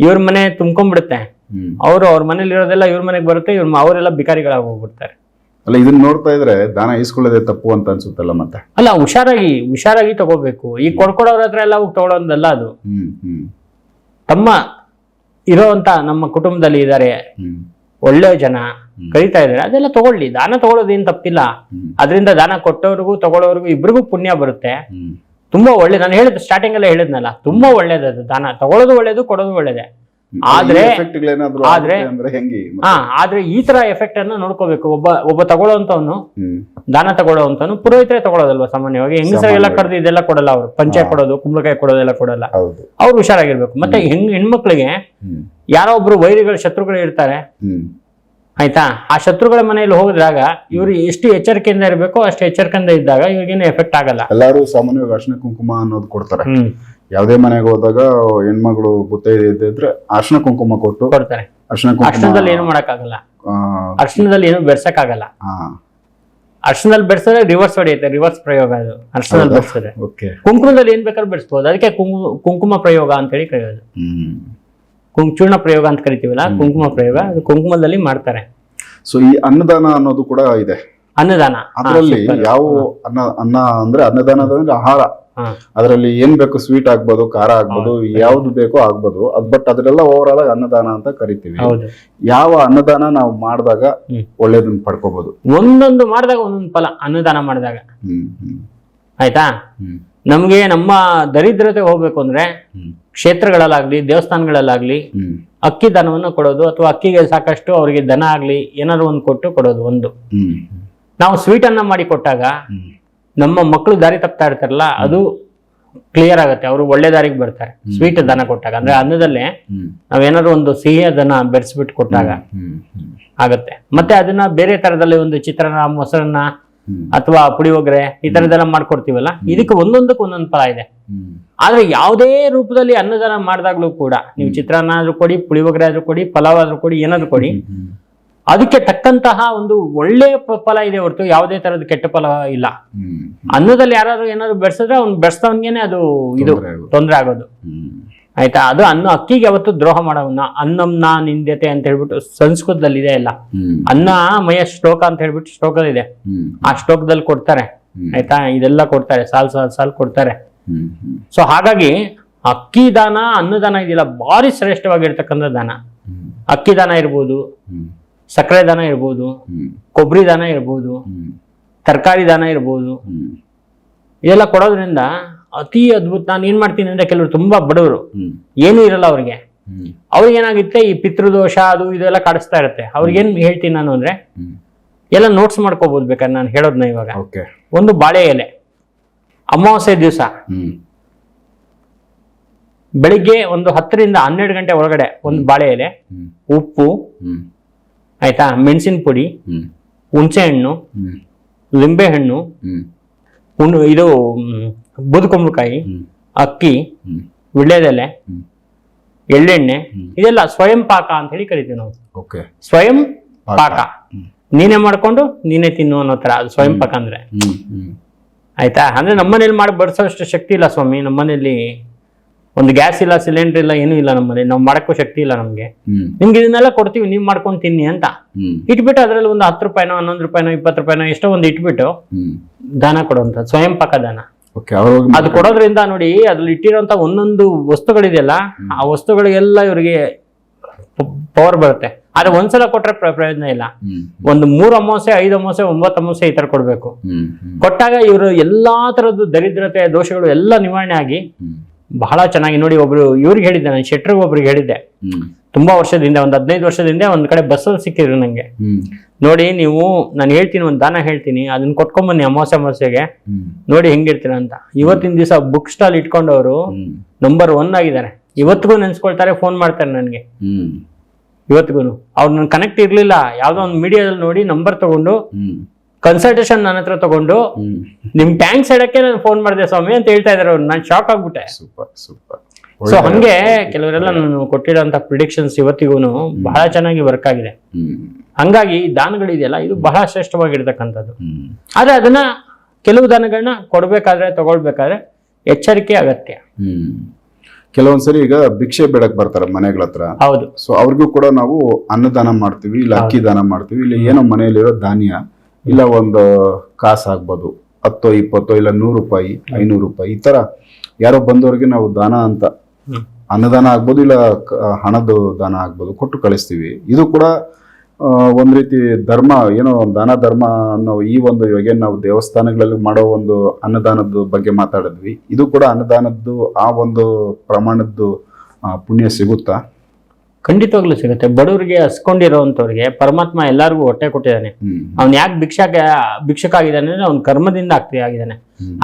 ಇವ್ರ ಮನೆ ತುಂಬ್ಕೊಂಡ್ಬಿಡುತ್ತೆ. ಅವರು ಅವ್ರ ಮನೇಲಿ ಇರೋದೆಲ್ಲ ಇವ್ರ ಮನೆಗೆ ಬರುತ್ತೆ ಇವ್ರ ಅವರೆಲ್ಲ ಬಿಕಾರಿಗಳಾಗಿ ಹೋಗ್ಬಿಡ್ತಾರೆ. ಅಲ್ಲ ಇದನ್ನ ನೋಡ್ತಾ ಇದ್ರೆ ದಾನ ಇಸ್ಕೊಳ್ಳೋದೇ ತಪ್ಪು ಅಂತ ಅನ್ಸುತ್ತಲ್ಲ ಮತ್ತೆ? ಅಲ್ಲ ಹುಷಾರಾಗಿ ಹುಷಾರಾಗಿ ತಗೋಬೇಕು. ಈಗ ಕೊಡ್ಕೊಡೋರ ಹತ್ರ ಎಲ್ಲ ಹೋಗಿ ತಗೊಳೋದಲ್ಲ ಅದು. ಹ್ಮ್ ಹ್ಮ್. ತಮ್ಮ ಇರೋಂತ ನಮ್ಮ ಕುಟುಂಬದಲ್ಲಿ ಇದ್ದಾರೆ ಒಳ್ಳೆ ಜನ ಕರಿತಾ ಇದಾರೆ. ಅದೆಲ್ಲ ತಗೊಳ್ಳಿ. ದಾನ ತಗೊಳ್ಳೋದೇನ್ ತಪ್ಪಿಲ್ಲ. ಅದರಿಂದ ದಾನ ಕೊಟ್ಟವ್ರಿಗೂ ತಗೊಳ್ಳೋರ್ಗು ಇಬ್ರಿಗೂ ಪುಣ್ಯ ಬರುತ್ತೆ. ತುಂಬಾ ಒಳ್ಳೆ ನಾನು ಹೇಳಿದ್ ಸ್ಟಾರ್ಟಿಂಗ್ ಅಲ್ಲೇ ಹೇಳಿದ್ನಲ್ಲ ತುಂಬಾ ಒಳ್ಳೇದದು ದಾನ. ತಗೊಳ್ಳೋದು ಒಳ್ಳೇದು ಕೊಡೋದು ಒಳ್ಳೇದೆ. ಆದ್ರೆ- ಆದ್ರೆ- ಈ ತರ ಎಫೆಕ್ಟ್ ಅನ್ನ ನೋಡ್ಕೋಬೇಕು. ಒಬ್ಬ ಒಬ್ಬ ತಗೊಳ್ಳೋಂತವನು ದಾನ ತಗೊಳ್ಳೋಂತವನು ಪುರೋಹಿತರೆ ತಗೊಳ್ಳೋದಲ್ವಾ ಸಾಮಾನ್ಯವಾಗಿ? ಹೆಂಗಸರಿಗೆಲ್ಲ ಎಲ್ಲ ಕರೆದು ಇದೆಲ್ಲ ಕೊಡಲ್ಲ ಅವ್ರು. ಪಂಚೆ ಕೊಡೋದು ಕುಂಬಳಕಾಯಿ ಕೊಡೋದೆಲ್ಲ ಕೊಡಲ್ಲ. ಅವ್ರು ಹುಷಾರಾಗಿರ್ಬೇಕು. ಮತ್ತೆ ಹೆಂಗ್ ಹೆಣ್ಮಕ್ಳಿಗೆ ಯಾರೋ ಒಬ್ರು ವೈರಿಗಳು ಶತ್ರುಗಳು ಇರ್ತಾರೆ. ಆಯ್ತಾ? ಆ ಶತ್ರುಗಳ ಮನೆಯಲ್ಲಿ ಹೋಗಿದಾಗ ಇವ್ರು ಎಷ್ಟು ಎಚ್ಚರಿಕೆಯಿಂದ ಇರಬೇಕು ಅಷ್ಟು ಎಚ್ಚರಿಕೆಯಿಂದ ಇದ್ದಾಗ ಇವ್ರಿಗೇನು ಎಫೆಕ್ಟ್ ಆಗಲ್ಲ. ಎಲ್ಲರೂ ಸಾಮಾನ್ಯವಾಗಿ ಅರ್ಶನ ಕುಂಕುಮ ಅನ್ನೋದು ಕೊಡ್ತಾರೆ. ಯಾವ್ದೇ ಮನೆಗೆ ಹೋದಾಗ ಹೆಣ್ಮಗಳು ಬುತ್ತ ಇದ್ರೆ ಅರ್ಶನ ಕುಂಕುಮ ಕೊಟ್ಟು ಕೊಡ್ತಾರೆ. ಅರ್ಶನ ಅರ್ಶನದಲ್ಲಿ ಏನು ಮಾಡಕ್ಕಾಗಲ್ಲ. ಆ, ಅರ್ಶನದಲ್ಲಿ ಏನು ಬೆರ್ಸಕ್ಕಾಗಲ್ಲ. ಆ, ಅರ್ಶನದಲ್ಲಿ ಬೆರ್ಸಿದ್ರೆ ರಿವರ್ಸ್ ಹೊಡೆಯುತ್ತೆ ರಿವರ್ಸ್ ಪ್ರಯೋಗ ಅದು. ಅರ್ಶನದಲ್ಲಿ? ಬೆರ್ಸಿದ್ರೆ. ಕುಂಕುಮದಲ್ಲಿ ಏನ್ ಬೇಕಾದ್ರೂ ಬೆರೆಸ್ಬೋದು. ಅದಕ್ಕೆ ಕುಂಕುಮ ಪ್ರಯೋಗ ಅಂತೇಳಿ ಕರೆಯೋದು. ಹ್ಮ್. ಕುಂ ಚೂರ್ಣ ಪ್ರಯೋಗ ಅಂತ ಕರಿತೀವಲ್ಲ ಕುಂಕುಮ ಪ್ರಯೋಗ ಅದು ಕುಂಕುಮದಲ್ಲಿ ಮಾಡ್ತಾರೆ. ಸೊ ಈ ಅನ್ನದಾನ ಅನ್ನೋದು ಕೂಡ ಇದೆ. ಅನ್ನದಾನ. ಅದರಲ್ಲಿ ಯಾವ ಅನ್ನ ಅನ್ನ ಅಂದ್ರೆ ಅನ್ನದಾನದ ಅಂದ್ರೆ ಆಹಾರ. ಅದರಲ್ಲಿ ಏನ್ ಬೇಕು ಸ್ವೀಟ್ ಆಗ್ಬೋದು ಖಾರ ಆಗ್ಬೋದು ಯಾವ್ದು ಬೇಕೋ ಆಗ್ಬೋದು. ಅದ್ ಬಟ್ ಅದ್ರೆಲ್ಲ ಓವರ್ ಆಲ್ ಅನ್ನದಾನ ಅಂತ ಕರಿತೀವಿ. ಯಾವ ಅನ್ನದಾನ ನಾವು ಮಾಡಿದಾಗ. ಒಳ್ಳೇದನ್ನ ಪಡ್ಕೋಬಹುದು ಒಂದೊಂದು ಮಾಡಿದಾಗ ಒಂದೊಂದು ಫಲ ಅನ್ನದಾನ ಮಾಡಿದಾಗ. ಆಯ್ತಾ? ನಮ್ಗೆ ನಮ್ಮ ದರಿದ್ರತೆ ಹೋಗ್ಬೇಕು ಅಂದ್ರೆ ಕ್ಷೇತ್ರಗಳಲ್ಲಾಗ್ಲಿ ದೇವಸ್ಥಾನಗಳಲ್ಲಾಗ್ಲಿ ಅಕ್ಕಿ ದನವನ್ನು ಕೊಡೋದು ಅಥವಾ ಅಕ್ಕಿಗೆ ಸಾಕಷ್ಟು ಅವರಿಗೆ ದನ ಆಗ್ಲಿ ಏನಾದ್ರು ಒಂದು ಕೊಟ್ಟು ಕೊಡೋದು ಒಂದು. ನಾವು ಸ್ವೀಟ್ ಅನ್ನ ಮಾಡಿ ಕೊಟ್ಟಾಗ ನಮ್ಮ ಮಕ್ಕಳು ದಾರಿ ತಪ್ತಾ ಇರ್ತಾರಲ್ಲ ಅದು ಕ್ಲಿಯರ್ ಆಗುತ್ತೆ. ಅವರು ಒಳ್ಳೆ ದಾರಿಗೆ ಬರ್ತಾರೆ. ಸ್ವೀಟ್ ದನ ಕೊಟ್ಟಾಗ. ಅಂದ್ರೆ ಅನ್ನದಲ್ಲೇ ನಾವೇನಾದ್ರು ಒಂದು ಸಿಹಿಯ ದನ ಬೆರೆಸ್ಬಿಟ್ಟು ಕೊಟ್ಟಾಗ ಆಗತ್ತೆ. ಮತ್ತೆ ಅದನ್ನ ಬೇರೆ ತರದಲ್ಲಿ ಒಂದು ಚಿತ್ರಾನ್ನ ಮೊಸರನ್ನ ಅಥವಾ ಪುಳಿಯೋಗರೆ ಈ ತರದೆಲ್ಲ ಮಾಡ್ಕೊಡ್ತೀವಲ್ಲ? ಇದಕ್ಕೆ ಒಂದೊಂದಕ್ಕೆ ಒಂದೊಂದು ಫಲ ಇದೆ. ಆದ್ರೆ ಯಾವುದೇ ರೂಪದಲ್ಲಿ ಅನ್ನದಾನ ಮಾಡಿದಾಗ್ಲೂ ಕೂಡ ನೀವು ಚಿತ್ರಾನ್ನ ಆದ್ರೂ ಕೊಡಿ ಪುಳಿಯೋಗರೆ ಆದ್ರೂ ಕೊಡಿ ಪಲಾವ್ ಆದ್ರೂ ಕೊಡಿ ಏನಾದ್ರೂ ಕೊಡಿ ಅದಕ್ಕೆ ತಕ್ಕಂತಹ ಒಂದು ಒಳ್ಳೆಯ ಫಲ ಇದೆ ಹೊರತು ಯಾವುದೇ ತರದ ಕೆಟ್ಟ ಫಲ ಇಲ್ಲ. ಅನ್ನದಲ್ಲಿ ಯಾರಾದ್ರೂ ಏನಾದ್ರು ಬೆಳೆಸಿದ್ರೆ ಅವ್ನು ಬೆಳೆಸ್ತವನ್ಗೇನೆ ಅದು ಇದು ತೊಂದ್ರೆ ಆಗೋದು. ಆಯ್ತಾ? ಅದು ಅನ್ನ ಅಕ್ಕಿಗೆ ಯಾವತ್ತು ದ್ರೋಹ ಮಾಡೋವನ್ನ. ಅನ್ನಂನ ನಿಂದ್ಯತೆ ಅಂತ ಹೇಳ್ಬಿಟ್ಟು ಸಂಸ್ಕೃತದಲ್ಲಿ ಇದೆ ಎಲ್ಲ. ಅನ್ನ ಮಯ ಶ್ಲೋಕ ಅಂತ ಹೇಳ್ಬಿಟ್ಟು ಶ್ಲೋಕದಲ್ಲಿದೆ ಹ್ಮ್. ಆ ಶ್ಲೋಕದಲ್ಲಿ ಕೊಡ್ತಾರೆ. ಆಯ್ತಾ? ಇದೆಲ್ಲ ಕೊಡ್ತಾರೆ. ಸಾಲ್ ಸಾಲ್ ಸಾಲ್ ಕೊಡ್ತಾರೆ. ಸೊ ಹಾಗಾಗಿ ಅಕ್ಕಿ ದಾನ ಅನ್ನದಾನ ಇದೆಯಲ್ಲ ಭಾರಿ ಶ್ರೇಷ್ಠವಾಗಿರ್ತಕ್ಕಂಥ ದಾನ. ಅಕ್ಕಿ ದಾನ ಇರ್ಬೋದು. ಸಕ್ಕರೆ ದಾನ ಇರ್ಬೋದು ಕೊಬ್ಬರಿ ದಾನ ಇರ್ಬೋದು ತರಕಾರಿ ದಾನ ಇರ್ಬೋದು. ಇದೆಲ್ಲ ಕೊಡೋದ್ರಿಂದ ಅತಿ ಅದ್ಭುತ ನಾನು ಏನ್ ಮಾಡ್ತೀನಿ ಅಂದ್ರೆ ಕೆಲವರು ತುಂಬಾ ಬಡವರು. ಏನು ಇರಲ್ಲ ಅವ್ರಿಗೆ. ಅವ್ರಿಗೇನಾಗುತ್ತೆ ಅವ್ರಿಗೆ ಏನಾಗುತ್ತೆ ಈ ಪಿತೃದೋಷ ಅದು ಇದೆಲ್ಲ ಕಾಡಿಸ್ತಾ ಇರುತ್ತೆ. ಅವ್ರಿಗೇನ್ ಹೇಳ್ತೀನಿ ನಾನು ಅಂದ್ರೆ ಎಲ್ಲ ನೋಟ್ಸ್ ಮಾಡ್ಕೋಬಹುದು ಬೇಕಾದ್ರೆ ನಾನು ಹೇಳೋದ್ನ ಇವಾಗ. ಒಂದು ಬಾಳೆ ಎಲೆ ಅಮಾವಾಸ್ಯೆ ದಿವಸ. ಬೆಳಿಗ್ಗೆ ಒಂದು ಹತ್ತರಿಂದ ಹನ್ನೆರಡು ಗಂಟೆ ಒಳಗಡೆ ಒಂದು ಬಾಳೆ ಎಲೆ ಉಪ್ಪು ಆಯ್ತಾ? ಮೆಣಸಿನ ಪುಡಿ ಹುಣಸೆ ಹಣ್ಣು ಲಿಂಬೆ ಹಣ್ಣು ಇದು ಬೂದುಕುಂಬಳಕಾಯಿ ಅಕ್ಕಿ ವಿಳ್ಳೆದೆಲೆ ಎಳ್ಳೆಣ್ಣೆ ಇದೆಲ್ಲ ಸ್ವಯಂ ಪಾಕ ಅಂತ ಹೇಳಿ ಕರಿತೀವಿ ನಾವು. ಸ್ವಯಂ ಪಾಕ. ನೀನೆ ಮಾಡ್ಕೊಂಡು ನೀನೇ ತಿನ್ನು ಅನ್ನೋ ತರ ಅದು ಸ್ವಯಂ ಪಾಕ ಅಂದ್ರೆ. ಆಯ್ತಾ? ಅಂದ್ರೆ ನಮ್ಮನೇಲಿ ಮಾಡಿ ಬಡಿಸೋಷ್ಟು ಶಕ್ತಿ ಇಲ್ಲ ಸ್ವಾಮಿ ನಮ್ಮನೇಲಿ ಒಂದು ಗ್ಯಾಸ್ ಇಲ್ಲ ಸಿಲಿಂಡರ್ ಇಲ್ಲ ಏನೂ ಇಲ್ಲ ನಮ್ಮಲ್ಲಿ. ನಾವು ಮಾಡಕ್ಕೂ ಶಕ್ತಿ ಇಲ್ಲ ನಮ್ಗೆ. ನಿಮ್ಗೆ ಇದನ್ನೆಲ್ಲ ಕೊಡ್ತೀವಿ ನೀವು ಮಾಡ್ಕೊಂಡು ತಿನ್ನಿ ಅಂತ. ಇಟ್ಬಿಟ್ಟು ಅದ್ರಲ್ಲಿ ಒಂದು ಹತ್ತು ರೂಪಾಯಿನೋ ಹನ್ನೊಂದು ರೂಪಾಯಿನೋ ಇಪ್ಪತ್ತು ರೂಪಾಯಿನೋ ಎಷ್ಟೋ ಒಂದು ಇಟ್ಬಿಟ್ಟು ದಾನ ಕೊಡುವಂತ ಸ್ವಯಂ ಪಾಕ ದಾನ ಅದು ಕೊಡೋದ್ರಿಂದ ನೋಡಿ ಅದ್ರಲ್ಲಿ ಇಟ್ಟಿರೋಂತ ಒಂದೊಂದು ವಸ್ತುಗಳಿದೆಯಲ್ಲ ಆ ವಸ್ತುಗಳಿಗೆಲ್ಲ ಇವರಿಗೆ ಪವರ್ ಬರುತ್ತೆ. ಆದ್ರೆ ಒಂದ್ಸಲ ಕೊಟ್ರೆ ಪ್ರ- ಪ್ರಯೋಜನ ಇಲ್ಲ. ಒಂದು ಮೂರು ಅಮಾವಾಸ್ಯೆ ಐದು ಅಮಾವಾಸ್ಯೆ ಒಂಬತ್ತು ಅಮಾವಾಸ್ಯೆ ಈ ತರ ಕೊಡ್ಬೇಕು. ಕೊಟ್ಟಾಗ ಇವರು ಎಲ್ಲಾ ತರದ ದರಿದ್ರತೆ ದೋಷಗಳು ಎಲ್ಲ ನಿವಾರಣೆ ಆಗಿ ಬಹಳ ಚೆನ್ನಾಗಿ ನೋಡಿ ಒಬ್ರು ಇವ್ರಿಗೆ ಹೇಳಿದ್ದೆ ನಾನು ಶೆಟ್ರಿಗೆ ಒಬ್ರಿಗೆ ಹೇಳಿದ್ದೆ. ತುಂಬಾ ವರ್ಷದಿಂದ ಒಂದು ಹದಿನೈದು ವರ್ಷದಿಂದ ಒಂದ್ ಕಡೆ ಬಸ್ಸಲ್ಲಿ ಸಿಕ್ಕಿದ್ರು ನಂಗೆ. ನೋಡಿ ನೀವು ನಾನು ಹೇಳ್ತೀನಿ ಒಂದು ದಾನ ಹೇಳ್ತೀನಿ ಅದನ್ನ ಕೊಟ್ಕೊಂಬನ್ನಿ ಅಮಾವಾಸ್ಯ ಅಮಾವಾಸ್ಯೆಗೆ. ನೋಡಿ ಹೆಂಗಿರ್ತೀರ ಅಂತ. ಇವತ್ತಿನ ದಿವಸ ಬುಕ್ ಸ್ಟಾಲ್ ಇಟ್ಕೊಂಡವರು ನಂಬರ್ ಒನ್ ಆಗಿದ್ದಾರೆ. ಇವತ್ತಿಗೂ ನೆನ್ಸ್ಕೊಳ್ತಾರೆ ಫೋನ್ ಮಾಡ್ತಾರೆ ನನಗೆ. ಇವತ್ತಿಗೂ ಅವ್ರು ನನ್ ಕನೆಕ್ಟ್ ಇರ್ಲಿಲ್ಲ ಯಾವ್ದೋ ಒಂದು ಮೀಡಿಯಾದಲ್ಲಿ ನೋಡಿ ನಂಬರ್ ತಗೊಂಡು ಕನ್ಸಲ್ಟೇಷನ್ ನನ್ನ ಹತ್ರ ತಗೊಂಡು ನಿಮ್ ಟ್ಯಾಂಕ್ಸ್ ಇಡಕ್ಕೆ ನಾನು ಫೋನ್ ಮಾಡಿದೆ ಸ್ವಾಮಿ ಅಂತ ಹೇಳ್ತಾ ಇದಾರೆ ಅವ್ರು. ನಾನು ಶಾಕ್ ಆಗ್ಬಿಟ್ಟೆ. ಸೂಪರ್ ಸೂಪರ್ ಸೊ ಹಂಗೆ ಕೆಲವರೆಲ್ಲ ನಾನು ಕೊಟ್ಟಿರೋಂಥ ಪ್ರಿಡಿಕ್ಷನ್ಸ್ ಇವತ್ತಿಗೂ ಬಹಳ ಚೆನ್ನಾಗಿ ವರ್ಕ್ ಆಗಿದೆ. ಹ್ಮ್. ಹಂಗಾಗಿ ದಾನಗಳಿದೆಯಲ್ಲ ಇದು ಬಹಳ ಶ್ರೇಷ್ಠವಾಗಿರ್ತಕ್ಕಂಥದ್ದು. ಆದ್ರೆ ಅದನ್ನ ಕೆಲವು ದಾನಗಳನ್ನ ಕೊಡ್ಬೇಕಾದ್ರೆ ತಗೊಳ್ಬೇಕಾದ್ರೆ ಎಚ್ಚರಿಕೆ ಅಗತ್ಯ. ಹ್ಮ್. ಕೆಲವೊಂದ್ಸರಿ ಈಗ ಭಿಕ್ಷೆ ಬೇಡಕ್ ಬರ್ತಾರೆ ಮನೆಗಳ ಹತ್ರ. ಹೌದು. ಸೊ ಅವ್ರಿಗೂ ಕೂಡ ನಾವು ಅನ್ನದಾನ ಮಾಡ್ತೀವಿ ಇಲ್ಲ ಅಕ್ಕಿ ದಾನ ಮಾಡ್ತೀವಿ ಇಲ್ಲ ಏನೋ ಮನೆಯಲ್ಲಿರೋ ಧಾನ್ಯ. ಇಲ್ಲ ಒಂದು ಕಾಸು ಆಗ್ಬೋದು. ಹತ್ತೋ ಇಪ್ಪತ್ತೋ ಇಲ್ಲ ನೂರು ರೂಪಾಯಿ ಐನೂರು ರೂಪಾಯಿ ಈ ತರ ಯಾರೋ ಬಂದವ್ರಿಗೆ ನಾವು ದಾನ ಅಂತ ಅನ್ನದಾನ ಆಗ್ಬೋದು ಇಲ್ಲ ಹಣದ ದಾನ ಆಗ್ಬೋದು ಕೊಟ್ಟು ಕಳಿಸ್ತೀವಿ. ಇದು ಕೂಡ ಒಂದು ಒಂದ್ ರೀತಿ ಧರ್ಮ ಏನೋ ದಾನ ಧರ್ಮ ಅನ್ನೋ ಈ ಒಂದು ಇವಾಗ ನಾವು ದೇವಸ್ಥಾನಗಳಲ್ಲಿ ಮಾಡೋ ಒಂದು ಅನ್ನದಾನದ ಬಗ್ಗೆ ಮಾತಾಡಿದ್ವಿ. ಇದು ಕೂಡ ಅನ್ನದಾನದ್ದು ಆ ಒಂದು ಪ್ರಮಾಣದ್ದು ಪುಣ್ಯ ಸಿಗುತ್ತಾ? ಖಂಡಿತವಾಗ್ಲೂ ಸಿಗುತ್ತೆ. ಬಡವರಿಗೆ ಹಸ್ಕೊಂಡಿರೋಂಥವ್ರಿಗೆ ಪರಮಾತ್ಮ ಎಲ್ಲರಿಗೂ ಹೊಟ್ಟೆ ಕೊಟ್ಟಿದ್ದಾನೆ. ಅವ್ನು ಯಾಕೆ ಭಿಕ್ಷಾಕ ಭಿಕ್ಷಕ ಆಗಿದ್ದಾನೆ ಅಂದ್ರೆ ಅವ್ನ ಕರ್ಮದಿಂದ ಆಗ್ತಿ ಆಗಿದ್ದಾನೆ.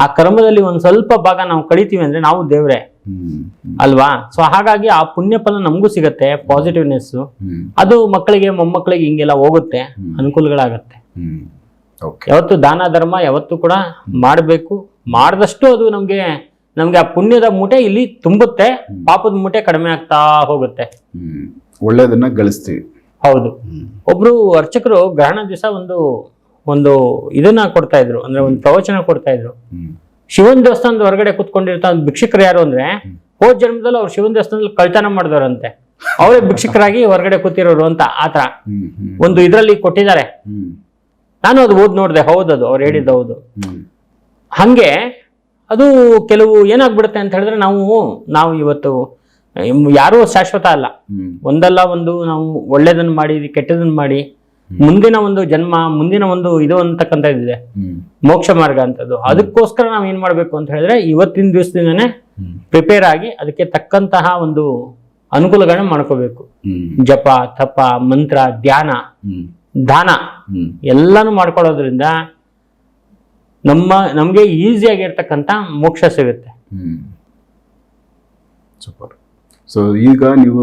ಆ ಕರ್ಮದಲ್ಲಿ ಒಂದ್ ಸ್ವಲ್ಪ ಭಾಗ ನಾವು ಕಳಿತೀವಿ ಅಂದ್ರೆ ನಾವು ದೇವ್ರೆ. ಅಲ್ವಾ? ಸೊ ಹಾಗಾಗಿ ಆ ಪುಣ್ಯ ಫಲ ನಮಗೂ ಸಿಗತ್ತೆ ಪಾಸಿಟಿವ್ನೆಸ್ ಅದು ಮಕ್ಕಳಿಗೆ ಮೊಮ್ಮಕ್ಕಳಿಗೆ ಹಿಂಗೆಲ್ಲ ಹೋಗುತ್ತೆ. ಅನುಕೂಲಗಳಾಗತ್ತೆ. ಯಾವತ್ತು ದಾನ ಧರ್ಮ ಯಾವತ್ತು ಕೂಡ ಮಾಡಬೇಕು. ಮಾಡಿದಷ್ಟು ಅದು ನಮ್ಗೆ ನಮ್ಗೆ ಆ ಪುಣ್ಯದ ಮೂಟೆ ಇಲ್ಲಿ ತುಂಬುತ್ತೆ ಪಾಪದ ಮೂಟೆ ಕಡಿಮೆ ಆಗ್ತಾ ಹೋಗುತ್ತೆ. ಒಳ್ಳೇದನ್ನ ಗಳಿಸ್ತೀವಿ. ಹೌದು. ಒಬ್ರು ಅರ್ಚಕರು ಗ್ರಹಣ ದಿವಸ ಒಂದು ಒಂದು ಇದನ್ನ ಕೊಡ್ತಾ ಇದ್ರು ಅಂದ್ರೆ ಒಂದು ಪ್ರವಚನ ಕೊಡ್ತಾ ಇದ್ರು. ಶಿವನ್ ದೇವಸ್ಥಾನದ ಹೊರಗಡೆ ಕುತ್ಕೊಂಡಿರ್ತ ಭಿಕ್ಷಕರು ಯಾರು ಅಂದ್ರೆ ಹೋದ ಜನ್ಮದಲ್ಲಿ ಅವ್ರು ಶಿವನ್ ದೇವಸ್ಥಾನದಲ್ಲಿ ಕಳ್ತನ ಮಾಡಿದವರಂತೆ. ಅವರೇ ಭಿಕ್ಷಕರಾಗಿ ಹೊರಗಡೆ ಕೂತಿರೋರು ಅಂತ ಆತರ ಒಂದು ಇದ್ರಲ್ಲಿ ಕೊಟ್ಟಿದ್ದಾರೆ. ನಾನು ಅದು ಓದ್ ನೋಡಿದೆ ಹೌದದು ಅವ್ರು ಹೇಳಿದ್ದು ಹೌದು. ಹಂಗೆ ಅದು ಕೆಲವು ಏನಾಗ್ಬಿಡುತ್ತೆ ಅಂತ ಹೇಳಿದ್ರೆ ನಾವು ನಾವು ಇವತ್ತು ಯಾರು ಶಾಶ್ವತ ಅಲ್ಲ. ಒಂದಲ್ಲ ಒಂದು ನಾವು ಒಳ್ಳೇದನ್ನ ಮಾಡಿ ಕೆಟ್ಟದನ್ನು ಮಾಡಿ ಮುಂದಿನ ಒಂದು ಜನ್ಮ ಮುಂದಿನ ಒಂದು ಇದು ಅಂತಕ್ಕಂಥ ಇದೆ ಮೋಕ್ಷ ಮಾರ್ಗ ಅಂತದ್ದು ಅದಕ್ಕೋಸ್ಕರ ನಾವು ಏನ್ ಮಾಡ್ಬೇಕು ಅಂತ ಹೇಳಿದ್ರೆ ಇವತ್ತಿನ ದಿವಸದಿಂದನೇ ಪ್ರಿಪೇರ್ ಆಗಿ ಅದಕ್ಕೆ ತಕ್ಕಂತಹ ಒಂದು ಅನುಕೂಲಗಳನ್ನ ಮಾಡ್ಕೋಬೇಕು. ಜಪ ತಪ ಮಂತ್ರ ಧ್ಯಾನ ದಾನ ಎಲ್ಲಾನು ಮಾಡ್ಕೊಳ್ಳೋದ್ರಿಂದ ನಮ್ಮ ನಮಗೆ ಈಸಿಯಾಗಿರ್ತಕ್ಕಂಥ ಮೋಕ್ಷ ಸಿಗುತ್ತೆ. ಸೂಪರ್ ಸೊ ಈಗ ನೀವು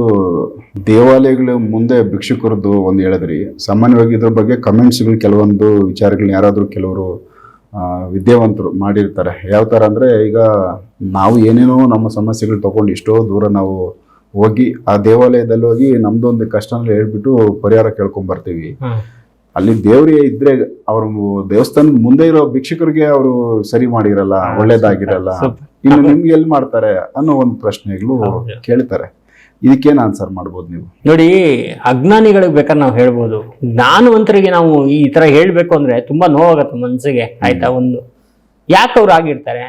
ದೇವಾಲಯಗಳ ಮುಂದೆ ಭಿಕ್ಷುಕರದ್ದು ಒಂದು ಹೇಳಿದ್ರಿ. ಸಾಮಾನ್ಯವಾಗಿ ಇದ್ರ ಬಗ್ಗೆ ಕಮೆಂಟ್ಸ್ಗಳು ಕೆಲವೊಂದು ವಿಚಾರಗಳನ್ನ ಯಾರಾದರೂ ಕೆಲವರು ವಿದ್ಯಾವಂತರು ಮಾಡಿರ್ತಾರೆ. ಯಾವ ಥರ ಅಂದರೆ ಈಗ ನಾವು ಏನೇನೋ ನಮ್ಮ ಸಮಸ್ಯೆಗಳು ತಗೊಂಡು ಎಷ್ಟೋ ದೂರ ನಾವು ಹೋಗಿ ಆ ದೇವಾಲಯದಲ್ಲಿ ಹೋಗಿ ನಮ್ದೊಂದು ಕಷ್ಟನ ಹೇಳ್ಬಿಟ್ಟು ಪರಿಹಾರ ಕೇಳ್ಕೊಂಡ್ ಬರ್ತೀವಿ. ಅಲ್ಲಿ ದೇವ್ರಿಗೆ ಇದ್ರೆ ಅವರು ದೇವಸ್ಥಾನದ ಮುಂದೆ ಇರೋ ಭಿಕ್ಷುಕರಿಗೆ ಅವರು ಸರಿ ಮಾಡಿರಲ್ಲ ಒಳ್ಳೇದಾಗಿರಲ್ಲ ಇನ್ನು ನಿಮ್ಗೆ ಎಲ್ಲಿ ಮಾಡ್ತಾರೆ ಅನ್ನೋ ಒಂದು ಪ್ರಶ್ನೆಗಳು. ಕೇಳ್ತಾರೆ. ಇದಕ್ಕೇನು ಆನ್ಸರ್ ಮಾಡ್ಬೋದು ನೀವು? ನೋಡಿ ಅಜ್ಞಾನಿಗಳಿಗೆ ಬೇಕಾದ್ರೆ ನಾವು ಹೇಳ್ಬೋದು. ಜ್ಞಾನವಂತರಿಗೆ ನಾವು ಈ ತರ ಹೇಳ್ಬೇಕು ಅಂದ್ರೆ ತುಂಬಾ ನೋವಾಗತ್ತೆ ಮನ್ಸಿಗೆ ಆಯ್ತಾ ಒಂದು? ಯಾಕೆ ಅವ್ರು ಆಗಿರ್ತಾರೆ?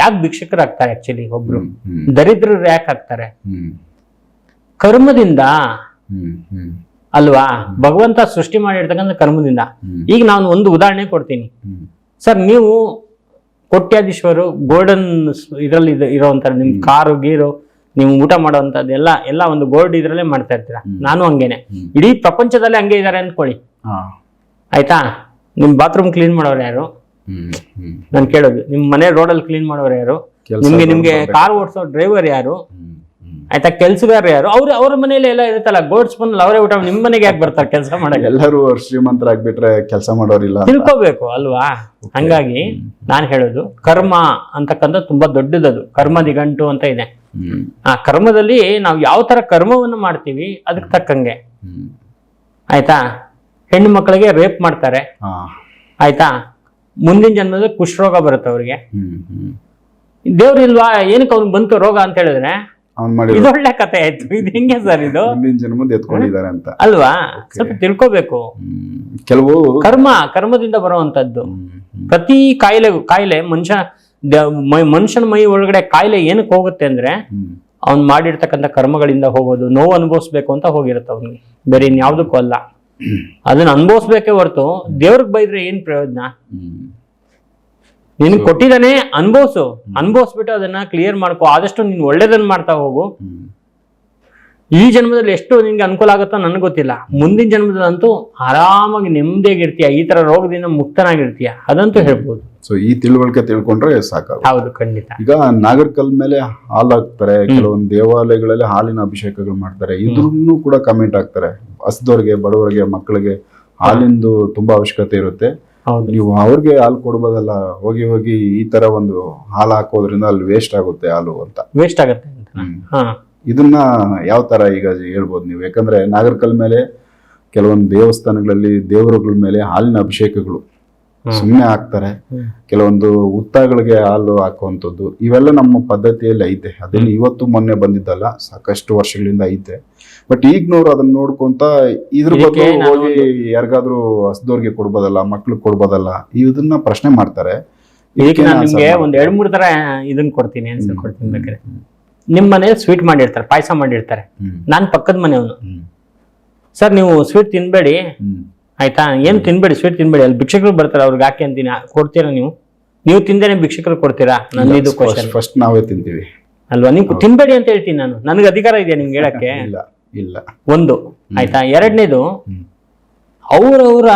ಯಾಕ್ ಭಿಕ್ಷಕರು ಭಿಕ್ಷಕರಾಗ್ತಾರೆ ಆಕ್ಚುಲಿ ಒಬ್ರು? ದರಿದ್ರರು ಯಾಕೆ ಆಗ್ತಾರೆ? ಕರ್ಮದಿಂದ ಅಲ್ವಾ? ಭಗವಂತ ಸೃಷ್ಟಿ ಮಾಡಿರ್ತಕ್ಕಂಥ ಕರ್ಮದಿಂದ. ಈಗ ನಾನು ಒಂದು ಉದಾಹರಣೆ ಕೊಡ್ತೀನಿ. ಸರ್ ನೀವು ಕೋಟ್ಯಾಧೀಶ್ವರು ಗೋಲ್ಡನ್ ಇದರಲ್ಲಿ ಇರೋವಂಥ ನಿಮ್ ಕಾರು ಗೀರು ನೀವು ಊಟ ಮಾಡೋವಂಥದ್ದು ಎಲ್ಲ ಎಲ್ಲ ಒಂದು ಗೋಲ್ಡ್ ಇದ್ರಲ್ಲೇ ಮಾಡ್ತಾ ಇರ್ತೀರಾ? ನಾನು ಹಂಗೇನೆ. ಇಡೀ ಪ್ರಪಂಚದಲ್ಲೇ ಹಂಗೆ ಇದ್ದಾರೆ ಅಂದ್ಕೊಳ್ಳಿ ಹಾ. ಆಯ್ತಾ? ನಿಮ್ ಬಾತ್ರೂಮ್ ಕ್ಲೀನ್ ಮಾಡೋರು ಯಾರು? ನಾನು ಕೇಳೋದು. ನಿಮ್ ಮನೆ ರೋಡಲ್ಲಿ ಕ್ಲೀನ್ ಮಾಡೋರು ಯಾರು? ನಿಮ್ಗೆ ನಿಮ್ಗೆ ಕಾರ್ ಓಡಿಸೋ ಡ್ರೈವರ್ ಯಾರು? ಆಯ್ತಾ ಕೆಲ್ಸಗಾರ ಯಾರು? ಅವ್ರ ಅವ್ರ ಮನೇಲಿ ಎಲ್ಲ ಇರುತ್ತಲ್ಲ ಗೋಡ್ಸ್ ಬಂದ್ ಅವರೇ ಊಟ ನಿಮ್ ಮನೆಗೆ ಯಾಕೆ ಬರ್ತಾರೆ ಕೆಲಸ ಮಾಡಕ್ಕೆ? ಎಲ್ಲರೂ ಶ್ರೀಮಂತರಾಗ್ಬಿಟ್ರೆ ಕೆಲಸ ಮಾಡೋರಿಲ್ಲ ತಿಳ್ಕೊಬೇಕು ಅಲ್ವಾ? ಹಂಗಾಗಿ ನಾನು ಹೇಳೋದು ಕರ್ಮ ಅಂತಕ್ಕಂಥ ತುಂಬಾ ದೊಡ್ಡದದು. ಕರ್ಮ ದಿಗಂಟು ಅಂತ ಇದೆ. ಆ ಕರ್ಮದಲ್ಲಿ ನಾವು ಯಾವ ತರ ಕರ್ಮವನ್ನು ಮಾಡ್ತೀವಿ ಅದಕ್ಕೆ ತಕ್ಕಂಗೆ. ಆಯ್ತಾ? ಹೆಣ್ಣು ಮಕ್ಕಳಿಗೆ ರೇಪ್ ಮಾಡ್ತಾರೆ. ಆಯ್ತಾ? ಮುಂದಿನ ಜನ್ಮದಲ್ಲಿ ಕುಷ್ಠರೋಗ ಬರುತ್ತೆ ಅವ್ರಿಗೆ. ಇಲ್ವಾ? ಏನಕ್ಕೆ ಅವ್ನಿಗೆ ಬಂತು ರೋಗ ಅಂತ ಹೇಳಿದ್ರೆ ಅವ್ನ್ ಮಾಡಿ ಇದೊಳ್ಳೆ ಕತೆ ಆಯ್ತು. ಇದು ಹೆಂಗೆ ಸರ್ ಇದು? ಮುಂದಿನ ಜನ್ಮದ ಎತ್ಕೊಂಡಿದ್ದಾರೆ ಅಂತ. ಅಲ್ವಾ? ಸ್ವಲ್ಪ ತಿಳ್ಕೋಬೇಕು. ಕೆಲವು ಕರ್ಮ ಕರ್ಮದಿಂದ ಬರುವಂತದ್ದು ಪ್ರತಿ ಕಾಯಿಲೆ ಕಾಯಿಲೆ ಮನುಷ್ಯ ಮನುಷ್ಯನ ಮೈ ಒಳಗಡೆ ಕಾಯಿಲೆ ಏನಕ್ಕೆ ಹೋಗುತ್ತೆ ಅಂದ್ರೆ ಅವ್ನ್ ಮಾಡಿರ್ತಕ್ಕಂಥ ಕರ್ಮಗಳಿಂದ ಹೋಗೋದು ನೋವು ಅನುಭವಿಸ್ಬೇಕು ಅಂತ ಹೋಗಿರುತ್ತೆ ಅವ್ನಿಗೆ. ಬೇರೆ ಇನ್ಯಾವುದಕ್ಕೂ ಅಲ್ಲ. ಅದನ್ನ ಅನುಭವಿಸ್ಬೇಕೇ ಹೊರತು ದೇವ್ರಿಗೆ ಬೈದ್ರೆ ಏನ್ ಪ್ರಯೋಜನ? ನಿನ್ ಕೊಟ್ಟಿದ್ದಾನೆ ಅನ್ಭವ್ಸು. ಅನ್ಭವಿಸ್ಬಿಟ್ಟು ಅದನ್ನ ಕ್ಲಿಯರ್ ಮಾಡ್ಕೋ. ಆದಷ್ಟು ನೀನ್ ಒಳ್ಳೇದನ್ನ ಮಾಡ್ತಾ ಹೋಗು. ಈ ಜನ್ಮದಲ್ಲಿ ಎಷ್ಟು ನಿನ್ಗೆ ಅನುಕೂಲ ಆಗುತ್ತೋ ನನಗೆ ಗೊತ್ತಿಲ್ಲ. ಮುಂದಿನ ಜನ್ಮದಲ್ಲಂತೂ ಆರಾಮಾಗಿ ನೆಮ್ಮದಿಯಾಗಿರ್ತೀಯ. ಈ ತರ ರೋಗದಿಂದ ಮುಕ್ತನಾಗಿರ್ತೀಯ. ಅದಂತೂ ಹೇಳ್ಬೋದು. ಸೊ ಈ ತಿಳುವಳಿಕೆ ತಿಳ್ಕೊಂಡ್ರೆ ಸಾಕು ಹೌದು ಖಂಡಿತ. ಈಗ ನಾಗರ್ಕಲ್ ಮೇಲೆ ಹಾಲು ಹಾಕ್ತಾರೆ ಕೆಲವೊಂದು ದೇವಾಲಯಗಳಲ್ಲಿ ಹಾಲಿನ ಅಭಿಷೇಕಗಳು ಮಾಡ್ತಾರೆ. ಇದ್ರೂ ಕೂಡ ಕಮೆಂಟ್ ಹಾಕ್ತಾರೆ ಹಸ್ದವ್ರಿಗೆ ಬಡವರಿಗೆ ಮಕ್ಕಳಿಗೆ ಹಾಲಿಂದು ತುಂಬಾ ಅವಶ್ಯಕತೆ ಇರುತ್ತೆ. ನೀವು ಅವ್ರಿಗೆ ಹಾಲು ಕೊಡ್ಬೋದಲ್ಲ ಹೋಗಿ ಹೋಗಿ ಈ ತರ ಒಂದು ಹಾಲು ಹಾಕೋದ್ರಿಂದ ಅಲ್ಲಿ ವೇಸ್ಟ್ ಆಗುತ್ತೆ ಹಾಲು ಅಂತ. ವೇಸ್ಟ್ ಆಗುತ್ತೆ ಇದನ್ನ ಯಾವ ತರ ಈಗ ಹೇಳ್ಬೋದು ನೀವು? ಯಾಕಂದ್ರೆ ನಾಗರಿಕಲ್ ಮೇಲೆ ಕೆಲವೊಂದು ದೇವಸ್ಥಾನಗಳಲ್ಲಿ ದೇವರುಗಳ ಮೇಲೆ ಹಾಲಿನ ಅಭಿಷೇಕಗಳು. ಸುಮ್ಮನೆ ಹಾಕ್ತಾರೆ. ಕೆಲವೊಂದು ಉತ್ತಗಳಿಗೆ ಹಾಲು ಹಾಕುವಂಥದ್ದು ಇವೆಲ್ಲ ನಮ್ಮ ಪದ್ಧತಿಯಲ್ಲಿ ಐತೆ. ಅದೇನು ಇವತ್ತು ಮೊನ್ನೆ ಬಂದಿದ್ದಲ್ಲ ಸಾಕಷ್ಟು ವರ್ಷಗಳಿಂದ ಐತೆ. ಬಟ್ ಈಗಿನವ್ರು ಅದನ್ನ ನೋಡ್ಕೊಂತ ಇದ್ರ ಬಗ್ಗೆ ಹೋಗಿ ಯಾರಿಗಾದ್ರೂ ಹಸಿದವ್ರಿಗೆ ಕೊಡ್ಬೋದಲ್ಲ ಮಕ್ಳಿಗೆ ಕೊಡ್ಬೋದಲ್ಲ ಇದನ್ನ ಪ್ರಶ್ನೆ ಮಾಡ್ತಾರೆ. ಈಗ ನಾನು ನಿಮ್ಗೆ? ಒಂದ್ ಎರಡ್ ಮೂರ್ ತರ ಇದನ್ನ ಕೊಡ್ತೀನಿ ಆನ್ಸರ್ ಕೊಡ್ತೀನಿ ಬೇಕಾದ್ರೆ. ನಿಮ್ ಮನೇಲಿ ಸ್ವೀಟ್ ಮಾಡಿರ್ತಾರೆ ಪಾಯಸ ಮಾಡಿರ್ತಾರೆ. ನಾನ್ ಪಕ್ಕದ ಮನೆಯವನು. ಸರ್ ನೀವು ಸ್ವೀಟ್ ತಿನ್ಬೇಡಿ. ಆಯ್ತಾ? ಏನ್ ತಿನ್ಬೇಡಿ ಸ್ವೀಟ್ ತಿನ್ಬೇಡಿ. ಅಲ್ಲಿ ಭಿಕ್ಷಕರು ಬರ್ತಾರೆ ಅವ್ರಿಗೆ ಹಾಕಿ ಅಂತೀನಿ? ಕೊಡ್ತೀರಾ ನೀವು? ನೀವು ತಿಂದೇನೆ ಭಿಕ್ಷಕರು ಕೊಡ್ತೀರಾ? ನನ್ನ ಇದು ಕ್ವಶನ್ ಫಸ್ಟ್ ನಾವೇ ತಿಂತೀವಿ. ಅಲ್ವಾ? ನೀವು ತಿನ್ಬೇಡಿ ಅಂತ ಹೇಳ್ತೀನಿ ನಾನು. ನನಗೆ ಅಧಿಕಾರ ಇದೆಯಾ ನಿಮ್ಗೆ ಹೇಳಕ್ಕೆ? ಇಲ್ಲ ಇಲ್ಲ. ಒಂದು. ಆಯ್ತಾ? ಎರಡನೇದು. ಅವರವರ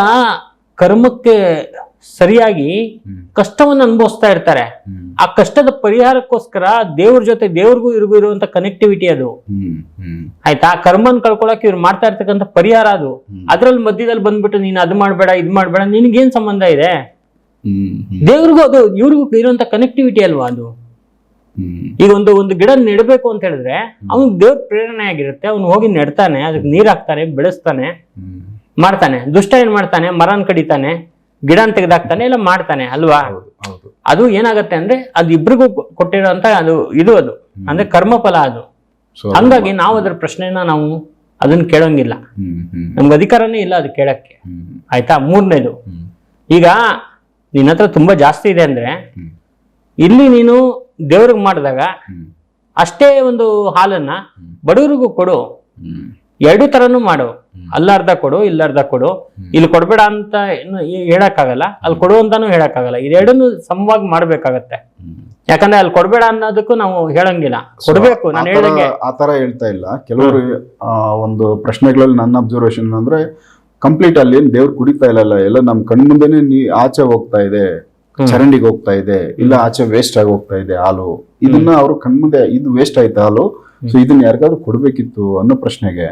ಕರ್ಮಕ್ಕೆ ಸರಿಯಾಗಿ. ಕಷ್ಟವನ್ನು ಅನುಭವಿಸ್ತಾ ಇರ್ತಾರೆ. ಆ ಕಷ್ಟದ ಪರಿಹಾರಕ್ಕೋಸ್ಕರ ದೇವ್ರ ಜೊತೆ ದೇವ್ರಿಗೂ ಇರುವಂತ ಕನೆಕ್ಟಿವಿಟಿ ಅದು. ಆಯ್ತಾ? ಕರ್ಮನ್ ಕಳ್ಕೊಳಕ್ ಇವ್ರು ಮಾಡ್ತಾ ಇರ್ತಕ್ಕಂಥ ಪರಿಹಾರ ಅದು. ಅದ್ರಲ್ಲಿ ಮಧ್ಯದಲ್ಲಿ ಬಂದ್ಬಿಟ್ಟು ನೀನ್ ಅದು ಮಾಡ್ಬೇಡ ಇದು ಮಾಡ್ಬೇಡ ನಿನ್ಗೇನ್ ಸಂಬಂಧ ಇದೆ? ದೇವ್ರಿಗೂ ಅದು ಇವ್ರಿಗೂ ಇರುವಂತ ಕನೆಕ್ಟಿವಿಟಿ ಅಲ್ವಾ ಅದು? ಈಗ ಒಂದು ಒಂದು ಗಿಡ ನೆಡಬೇಕು ಅಂತ ಹೇಳಿದ್ರೆ ಅವ್ನು ದೇವ್ರ ಪ್ರೇರಣೆ ಆಗಿರುತ್ತೆ ಅವ್ನು ಹೋಗಿ ನೆಡ್ತಾನೆ ಅದಕ್ಕೆ ನೀರ್ ಹಾಕ್ತಾನೆ ಬೆಳೆಸ್ತಾನೆ ಮಾಡ್ತಾನೆ. ದುಷ್ಟ ಏನ್ ಮಾಡ್ತಾನೆ? ಮರನ್ ಕಡಿತಾನೆ. ಗಿಡನ್ ತೆಗೆದಾಕ್ತಾನೆ ಇಲ್ಲ ಮಾಡ್ತಾನೆ ಅಲ್ವಾ? ಅದು ಏನಾಗತ್ತೆ ಅಂದ್ರೆ ಅದು ಇಬ್ರಿಗೂ ಕೊಟ್ಟಿರೋಂತ ಅದು ಇದು ಅದು. ಅಂದ್ರೆ ಕರ್ಮಫಲ ಅದು. ಹಂಗಾಗಿ ನಾವು ಅದ್ರ ಪ್ರಶ್ನೆನ ನಾವು ಅದನ್ನ ಕೇಳೋಂಗಿಲ್ಲ. ನಮ್ಗೆ ಅಧಿಕಾರನೇ ಇಲ್ಲ ಅದು ಕೇಳಕ್ಕೆ. ಆಯ್ತಾ? ಮೂರನೇದು. ಈಗ ನಿನ್ನ ಹತ್ರ ತುಂಬಾ ಜಾಸ್ತಿ ಇದೆ ಅಂದ್ರೆ ಇಲ್ಲಿ ನೀನು ದೇವ್ರಿಗೆ ಮಾಡಿದಾಗ ಅಷ್ಟೇ ಒಂದು ಹಾಲನ್ನ ಬಡವರಿಗೂ ಕೊಡು. ಎರಡು ತರನು ಮಾಡು. ಅಲ್ಲರ್ಧ ಕೊಡು ಇಲ್ಲರ್ಧ ಕೊಡು. ಇಲ್ಲಿ ಕೊಡ್ಬೇಡ ಅಂತ ಏನು ಹೇಳಕ್ಕಾಗಲ್ಲ. ಅಲ್ಲಿ ಕೊಡು ಅಂತಾನು ಹೇಳಕ್ಕಾಗಲ್ಲ. ಇದೆರಡನ್ನು ಸಮವಾಗಿ ಮಾಡ್ಬೇಕಾಗತ್ತೆ. ಯಾಕಂದ್ರೆ ಅಲ್ಲಿ ಕೊಡ್ಬೇಡ ಅನ್ನೋದಕ್ಕೂ ನಾವು ಹೇಳಂಗಿಲ್ಲ. ಕೊಡ್ಬೇಕು ಆ ನಾನು ಥರ- ಹೇಳ್ದಂಗೆ ಆ ಥರ ಹೇಳ್ತಾ ಇಲ್ಲ. ಕೆಲವರು ಆ, ಒಂದು ಪ್ರಶ್ನೆಗಳಲ್ಲಿ ನನ್ನ ಅಬ್ಸರ್ವೇಷನ್ ಅಂದ್ರೆ ಕಂಪ್ಲೀಟ್ ಅಲ್ಲಿ ಏನ್ ದೇವ್ರು ಕುಡಿತಾ ಇಲ್ಲಲ್ಲ ಎಲ್ಲ ನಮ್ ಕಣ್ಮುಂದೆನೆ ನೀ ಆಚೆ ಹೋಗ್ತಾ ಇದೆ. ಚರಂಡಿಗೆ ಹೋಗ್ತಾ ಇದೆ. ಇಲ್ಲ ಆಚೆ ವೇಸ್ಟ್ ಆಗಿ ಹೋಗ್ತಾ ಇದೆ ಹಾಲು. ಇದನ್ನ ಅವರು ಕಣ್ಮುಂದೆ ಇದು ವೇಸ್ಟ್ ಆಯ್ತಾ ಹಾಲು? ಸೊ ಇದನ್ನ ಯಾರಿಗಾದ್ರೂ ಕೊಡ್ಬೇಕಿತ್ತು ಅನ್ನೋ ಪ್ರಶ್ನೆಗೆ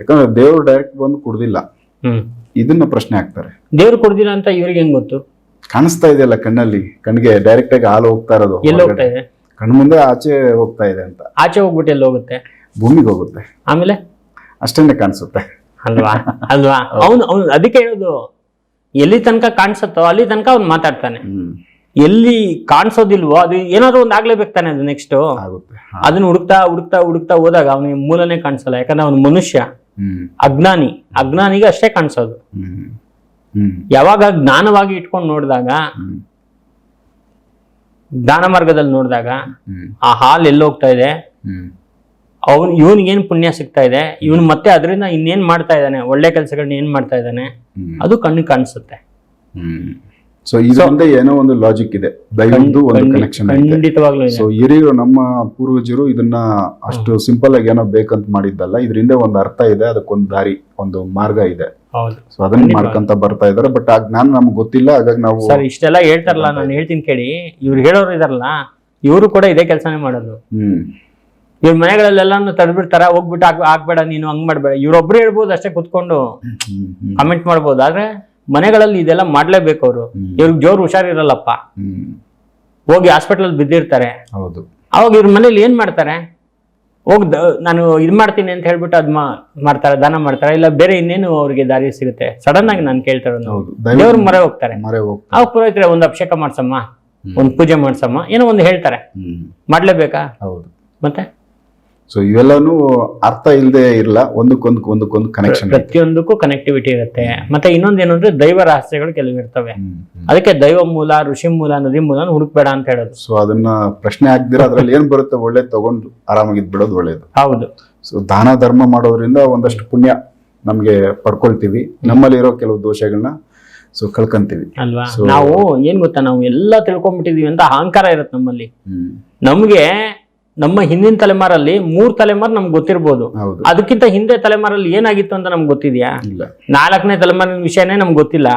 ಯಾಕಂದ್ರೆ ದೇವ್ರು ಡೈರೆಕ್ಟ್ ಬಂದು ಕೊಡ್ದಿಲ್ಲ. ಇದನ್ನ ಪ್ರಶ್ನೆ ಹಾಕ್ತಾರೆ. ದೇವ್ರು ಕೊಡ್ದಿಲ್ಲ ಅಂತ ಇವ್ರಿಗೆ ಹೆಂಗ್ ಗೊತ್ತು? ಕಾಣಿಸ್ತಾ ಇದೆಯಲ್ಲ ಕಣ್ಣಲ್ಲಿ? ಕಣ್ಗೆ ಡೈರೆಕ್ಟ್ ಆಗಿ ಹಾಲು ಹೋಗ್ತಾ ಇರೋದು ಕಣ್ ಮುಂದೆ ಇದೆ? ಆಚೆ ಹೋಗ್ತಾ ಇದೆ ಅಂತ. ಆಚೆ ಹೋಗ್ಬಿಟ್ಟು ಎಲ್ಲಿ ಹೋಗುತ್ತೆ? ಭೂಮಿಗೆ ಹೋಗುತ್ತೆ. ಆಮೇಲೆ? ಅಷ್ಟೇನೆ ಕಾಣಿಸುತ್ತೆ. ಅಲ್ವಾ? ಅಲ್ವಾ? ಅವನು ಅವನು ಅದಕ್ಕೆ ಹೇಳೋದು ಎಲ್ಲಿ ತನಕ ಕಾಣಿಸುತ್ತೋ ಅಲ್ಲಿ ತನಕ ಅವ್ನು ಮಾತಾಡ್ತಾನೆ. ಹ್ಮ್. ಎಲ್ಲಿ ಕಾಣಿಸೋದಿಲ್ವೋ ಅದು ಏನಾದ್ರು ಒಂದು ಆಗ್ಲೇಬೇಕು ತಾನೆ ಅದು ನೆಕ್ಸ್ಟ್ ಆಗುತ್ತೆ ಅದನ್ನ ಹುಡುಕ್ತಾ ಹುಡುಕ್ತಾ ಹುಡುಕ್ತಾ ಹೋದಾಗ ಅವನಿಗೆ ಮೂಲನೇ ಕಾಣಿಸಲ್ಲ. ಯಾಕಂದ್ರೆ ಅವನು ಮನುಷ್ಯ. ಅಜ್ಞಾನಿ. ಅಜ್ಞಾನಿಗೆ ಅಷ್ಟೇ ಕಾಣಿಸೋದು. ಯಾವಾಗ ಜ್ಞಾನವಾಗಿ ಇಟ್ಕೊಂಡು ನೋಡಿದಾಗ ಜ್ಞಾನ ಮಾರ್ಗದಲ್ಲಿ ನೋಡಿದಾಗ ಆ ಹಾಲ್ ಎಲ್ಲಿ ಹೋಗ್ತಾ ಇದೆ ಅವನು ಇವನಿಗೇನು ಪುಣ್ಯ ಸಿಗ್ತಾ ಇದೆ? ಇವನು ಮತ್ತೆ ಅದರಿಂದ ಇನ್ನೇನ್ ಮಾಡ್ತಾ ಇದ್ದಾನೆ? ಒಳ್ಳೆ ಕೆಲಸಗಳನ್ನ ಏನ್ ಮಾಡ್ತಾ ಇದ್ದಾನೆ? ಅದು ಕಣ್ಣಿಗೆ ಕಾಣಿಸುತ್ತೆ. ಸೊ ಇದರಿಂದ ಏನೋ ಒಂದು ಲಾಜಿಕ್ ಇದೆ. ದೈವದ್ದು ಒಂದು ಕನೆಕ್ಷನ್ ಖಂಡಿತವಾಗ್ಲೂ ಸೊ ಹಿರಿಯರು ನಮ್ಮ ಪೂರ್ವಜರು ಇದನ್ನ ಅಷ್ಟು ಸಿಂಪಲ್ ಆಗಿ ಏನೋ ಬೇಕಂತ ಮಾಡಿದ್ದಲ್ಲ ಇದರಿಂದ ಒಂದು ಅರ್ಥ ಇದೆ ಅದಕ್ಕೊಂದು ದಾರಿ ಒಂದು ಮಾರ್ಗ ಇದೆ. ಸೊ ಅದನ್ನ ಮಾಡ್ಕೊಂತ ಬರ್ತಾ ಇದಾರೆ ಬಟ್ ಆ ಜ್ಞಾನ ನಮ್ಗೆ ಗೊತ್ತಿಲ್ಲ ಹಾಗಾಗಿ ನಾವು ಸರ್ ಇಷ್ಟೆಲ್ಲ ಹೇಳ್ತಾರಲ್ಲ ನಾನು ಹೇಳ್ತೀನಿ ಕೇಳಿ. ಇವ್ರು ಹೇಳೋರು ಇದಾರಲ್ಲ ಇವರು ಕೂಡ ಇದೇ ಕೆಲಸನೇ ಮಾಡೋದು. ಹ್ಮ್. ಇವ್ರ ಮನೆಗಳಲ್ಲೆಲ್ಲಾನು ತಡ್ಬಿಡ್ತಾರ ಹೋಗ್ಬಿಟ್ಟು ಹಾಕ್ಬೇಡ ಆಗ್ಬೇಡ ನೀನು ಹಂಗ್ ಮಾಡ್ಬೇಡ. ಇವ್ರೊಬ್ರು ಹೇಳ್ಬೋದು ಅಷ್ಟೇ ಕುತ್ಕೊಂಡು ಕಮೆಂಟ್ ಮಾಡ್ಬೋದು ಆದ್ರೆ ಮನೆಗಳಲ್ಲಿ ಇದೆಲ್ಲ ಮಾಡ್ಲೇಬೇಕು ಅವರು. ಇವ್ರಿಗೆ ಜೋರು ಹುಷಾರಿರಲ್ಲಪ್ಪ. ಹೋಗಿ ಹಾಸ್ಪಿಟಲ್ ಬಿದ್ದಿರ್ತಾರೆ. ಹೌದು. ಅವಾಗ ಇವ್ರ ಮನೇಲಿ ಏನ್ ಮಾಡ್ತಾರೆ? ಹೋಗ್ ನಾನು ಇದ್ ಮಾಡ್ತೀನಿ ಅಂತ ಹೇಳ್ಬಿಟ್ಟು ಅದ್ ಮಾ- ಮಾಡ್ತಾರೆ ದಾನ ಮಾಡ್ತಾರೆ ಇಲ್ಲ ಬೇರೆ ಇನ್ನೇನು ಅವ್ರಿಗೆ ದಾರಿ ಸಿಗುತ್ತೆ? ಸಡನ್ ಆಗಿ ನಾನು ಕೇಳ್ತಾರೆ ದೇವ್ರ ದೈವ ಮರೆ ಹೋಗ್ತಾರೆ. ಅವಾಗ ಪುರೋಹಿತರೆ ಒಂದು ಅಭಿಷೇಕ ಮಾಡ್ಸಮ್ಮ ಒಂದು ಪೂಜೆ ಮಾಡ್ಸಮ್ಮ ಏನೋ ಒಂದು ಹೇಳ್ತಾರೆ. ಮಾಡ್ಲೇಬೇಕಾ? ಹೌದು. ಮತ್ತೆ? ಸೊ ಇವೆಲ್ಲಾನು ಅರ್ಥ ಇಲ್ಲದೆ ಇರಲ್ಲ. ಒಂದಕ್ಕೊಂದು ಒಂದಕ್ಕೊಂದು ಕನೆಕ್ಷನ್ ಪ್ರತಿಯೊಂದಕ್ಕೂ ಕನೆಕ್ಟಿವಿಟಿ ಇರುತ್ತೆ. ಮತ್ತೆ ಇನ್ನೊಂದೇನು ಅಂದ್ರೆ ದೈವ ರಹಸ್ಯಗಳು ಕೆಲವು ಇರ್ತವೆ. ಅದಕ್ಕೆ ದೈವ ಮೂಲ ಋಷಿ ಮೂಲ ನದಿ ಮೂಲ ಹುಡುಕ್ಬೇಡ ಅಂತ ಹೇಳೋದು. ಸೊ ಅದನ್ನ ಪ್ರಶ್ನೆ ಆಗ್ದಿರ ಅದ್ರಲ್ಲಿ ಏನ್ ಬರುತ್ತೆ? ಒಳ್ಳೆ ತಗೊಂಡು ಆರಾಮಾಗಿ ಬಿಡೋದು ಒಳ್ಳೇದು. ಹೌದು. ಸೊ ದಾನ ಧರ್ಮ ಮಾಡೋದ್ರಿಂದ ಒಂದಷ್ಟು ಪುಣ್ಯ ನಮ್ಗೆ ಪಡ್ಕೊಳ್ತೀವಿ. ನಮ್ಮಲ್ಲಿರೋ ಕೆಲವು ದೋಷಗಳನ್ನ ಸೊ ಕಳ್ಕೊಂತೀವಿ. ಅಲ್ವಾ? ನಾವು ಏನ್ ಗೊತ್ತಾ? ನಾವು ಎಲ್ಲ ತಿಳ್ಕೊಂಡ್ಬಿಟ್ಟಿದೀವಿ ಅಂತ ಅಹಂಕಾರ ಇರುತ್ತೆ ನಮ್ಮಲ್ಲಿ. ನಮ್ಗೆ ನಮ್ಮ ಹಿಂದಿನ ತಲೆಮಾರಲ್ಲಿ ಮೂರ್ ತಲೆಮಾರು ನಮ್ಗೆ ಗೊತ್ತಿರ್ಬೋದು. ಅದಕ್ಕಿಂತ ಹಿಂದೆ ತಲೆಮಾರಲ್ಲಿ ಏನಾಗಿತ್ತು ಅಂತ ನಮ್ಗೆ ಗೊತ್ತಿದ್ಯಾ? ನಾಲ್ಕನೇ ತಲೆಮಾರಿನ ವಿಷಯನೇ ನಮ್ಗೆ ಗೊತ್ತಿಲ್ಲ.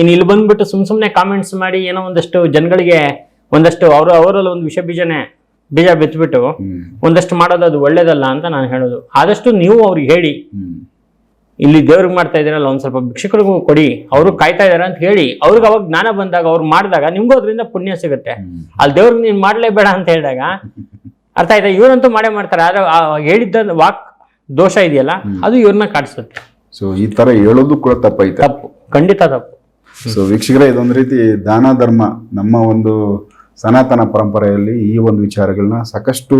ಇನ್ ಇಲ್ಲಿ ಬಂದ್ಬಿಟ್ಟು ಸುಮ್ ಸುಮ್ನೆ ಕಾಮೆಂಟ್ಸ್ ಮಾಡಿ ಏನೋ ಒಂದಷ್ಟು ಜನಗಳಿಗೆ ಒಂದಷ್ಟು ಅವರು ಅವರಲ್ಲಿ ಒಂದು ವಿಷ ಬೀಜನೆ ಬೀಜ ಬಿತ್ಬಿಟ್ಟು ಒಂದಷ್ಟು ಮಾಡೋದು ಅದು ಒಳ್ಳೇದಲ್ಲ ಅಂತ ನಾನು ಹೇಳೋದು. ಆದಷ್ಟು ನೀವು ಅವ್ರಿಗೆ ಹೇಳಿ. ಇಲ್ಲಿ ದೇವ್ರಿಗೆ ಮಾಡ್ತಾ ಇದೀರಲ್ಲ ಒಂದ್ ಸ್ವಲ್ಪ ಭಿಕ್ಷಕರಿಗೂ ಕೊಡಿ. ಅವರು ಕಾಯ್ತಾ ಇದಾರೆ ಅಂತ ಹೇಳಿ. ಅವ್ರಿಗೆ ಅವಾಗ ಜ್ಞಾನ ಬಂದಾಗ ಅವ್ರು ಮಾಡಿದಾಗ ನಿಮ್ಗೂ ಅದರಿಂದ ಪುಣ್ಯ ಸಿಗುತ್ತೆ. ಅಲ್ಲಿ ದೇವ್ರಿಗೆ ನೀನ್ ಮಾಡ್ಲೇಬೇಡ ಅಂತ ಹೇಳಿದಾಗ ಅರ್ಥ ಆಯ್ತಾ? ಇವರಂತೂ ಮಾಡೇ ಮಾಡ್ತಾರೆ. ಆದ್ರೆ ಹೇಳಿದ್ದ ವಾಕ್ ದೋಷ ಇದೆಯಲ್ಲ ಅದು ಇವ್ರನ್ನ ಕಾಡಿಸುತ್ತೆ. ಸೊ ಈ ತರ ಹೇಳೋದು ಕೂಡ ತಪ್ಪೈತೆ. ತಪ್ಪು. ಖಂಡಿತ ತಪ್ಪು. ಸೊ ವೀಕ್ಷಕರೇ ಇದೊಂದು ರೀತಿ ದಾನ ಧರ್ಮ ನಮ್ಮ ಒಂದು ಸನಾತನ ಪರಂಪರೆಯಲ್ಲಿ ಈ ಒಂದು ವಿಚಾರಗಳನ್ನ ಸಾಕಷ್ಟು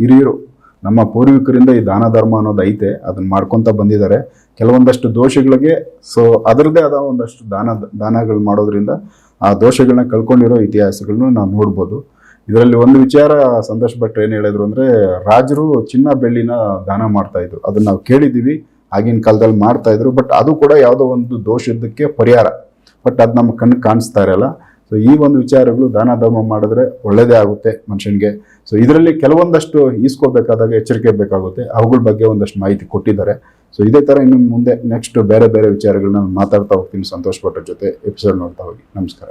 ಹಿರಿಯರು ನಮ್ಮ ಪೂರ್ವಿಕರಿಂದ ಈ ದಾನ ಧರ್ಮ ಅನ್ನೋದು ಐತೆ. ಅದನ್ನ ಮಾಡ್ಕೊಂತ ಬಂದಿದ್ದಾರೆ. ಕೆಲವೊಂದಷ್ಟು ದೋಷಗಳಿಗೆ ಸೊ ಅದರದ್ದೇ ಆದ ಒಂದಷ್ಟು ದಾನ ದಾನಗಳು ಮಾಡೋದ್ರಿಂದ ಆ ದೋಷಗಳನ್ನ ಕಳ್ಕೊಂಡಿರೋ ಇತಿಹಾಸಗಳನ್ನ ನಾವು ನೋಡ್ಬೋದು. ಇದರಲ್ಲಿ ಒಂದು ವಿಚಾರ ಸಂತೋಷ್ ಭಟ್ ಏನು ಹೇಳಿದ್ರು ಅಂದ್ರೆ, ರಾಜರು ಚಿನ್ನ ಬೆಳ್ಳಿನ ದಾನ ಮಾಡ್ತಾ ಇದ್ರು. ಅದನ್ನ ನಾವು ಕೇಳಿದೀವಿ, ಆಗಿನ ಕಾಲದಲ್ಲಿ ಮಾಡ್ತಾ ಇದ್ರು ಬಟ್ ಅದು ಕೂಡ ಯಾವುದೋ ಒಂದು ದೋಷದಕ್ಕೆ ಪರಿಹಾರ. ಬಟ್ ಅದು ನಮ್ಮ ಕಣ್ಣು ಕಾಣಿಸ್ತಾ ಇರಲ್ಲ. ಸೊ ಈ ಒಂದು ವಿಚಾರಗಳು ದಾನ ಧರ್ಮ ಮಾಡಿದ್ರೆ ಒಳ್ಳೆಯದೇ ಆಗುತ್ತೆ ಮನುಷ್ಯನಿಗೆ. ಸೊ ಇದರಲ್ಲಿ ಕೆಲವೊಂದಷ್ಟು ಈಸ್ಕೋಬೇಕಾದಾಗ ಎಚ್ಚರಿಕೆ ಬೇಕಾಗುತ್ತೆ. ಅವುಗಳ ಬಗ್ಗೆ ಒಂದಷ್ಟು ಮಾಹಿತಿ ಕೊಟ್ಟಿದ್ದಾರೆ. ಸೊ ಇದೇ ಥರ ಇನ್ನು ಮುಂದೆ ನೆಕ್ಸ್ಟ್ ಬೇರೆ ಬೇರೆ ವಿಚಾರಗಳನ್ನ ನಾನು ಮಾತಾಡ್ತಾ ಹೋಗ್ತೀನಿ ಸಂತೋಷ್ ಭಟ್ರ ಜೊತೆ ಎಪಿಸೋಡ್ ನೋಡ್ತಾ ಹೋಗಿ. ನಮಸ್ಕಾರ.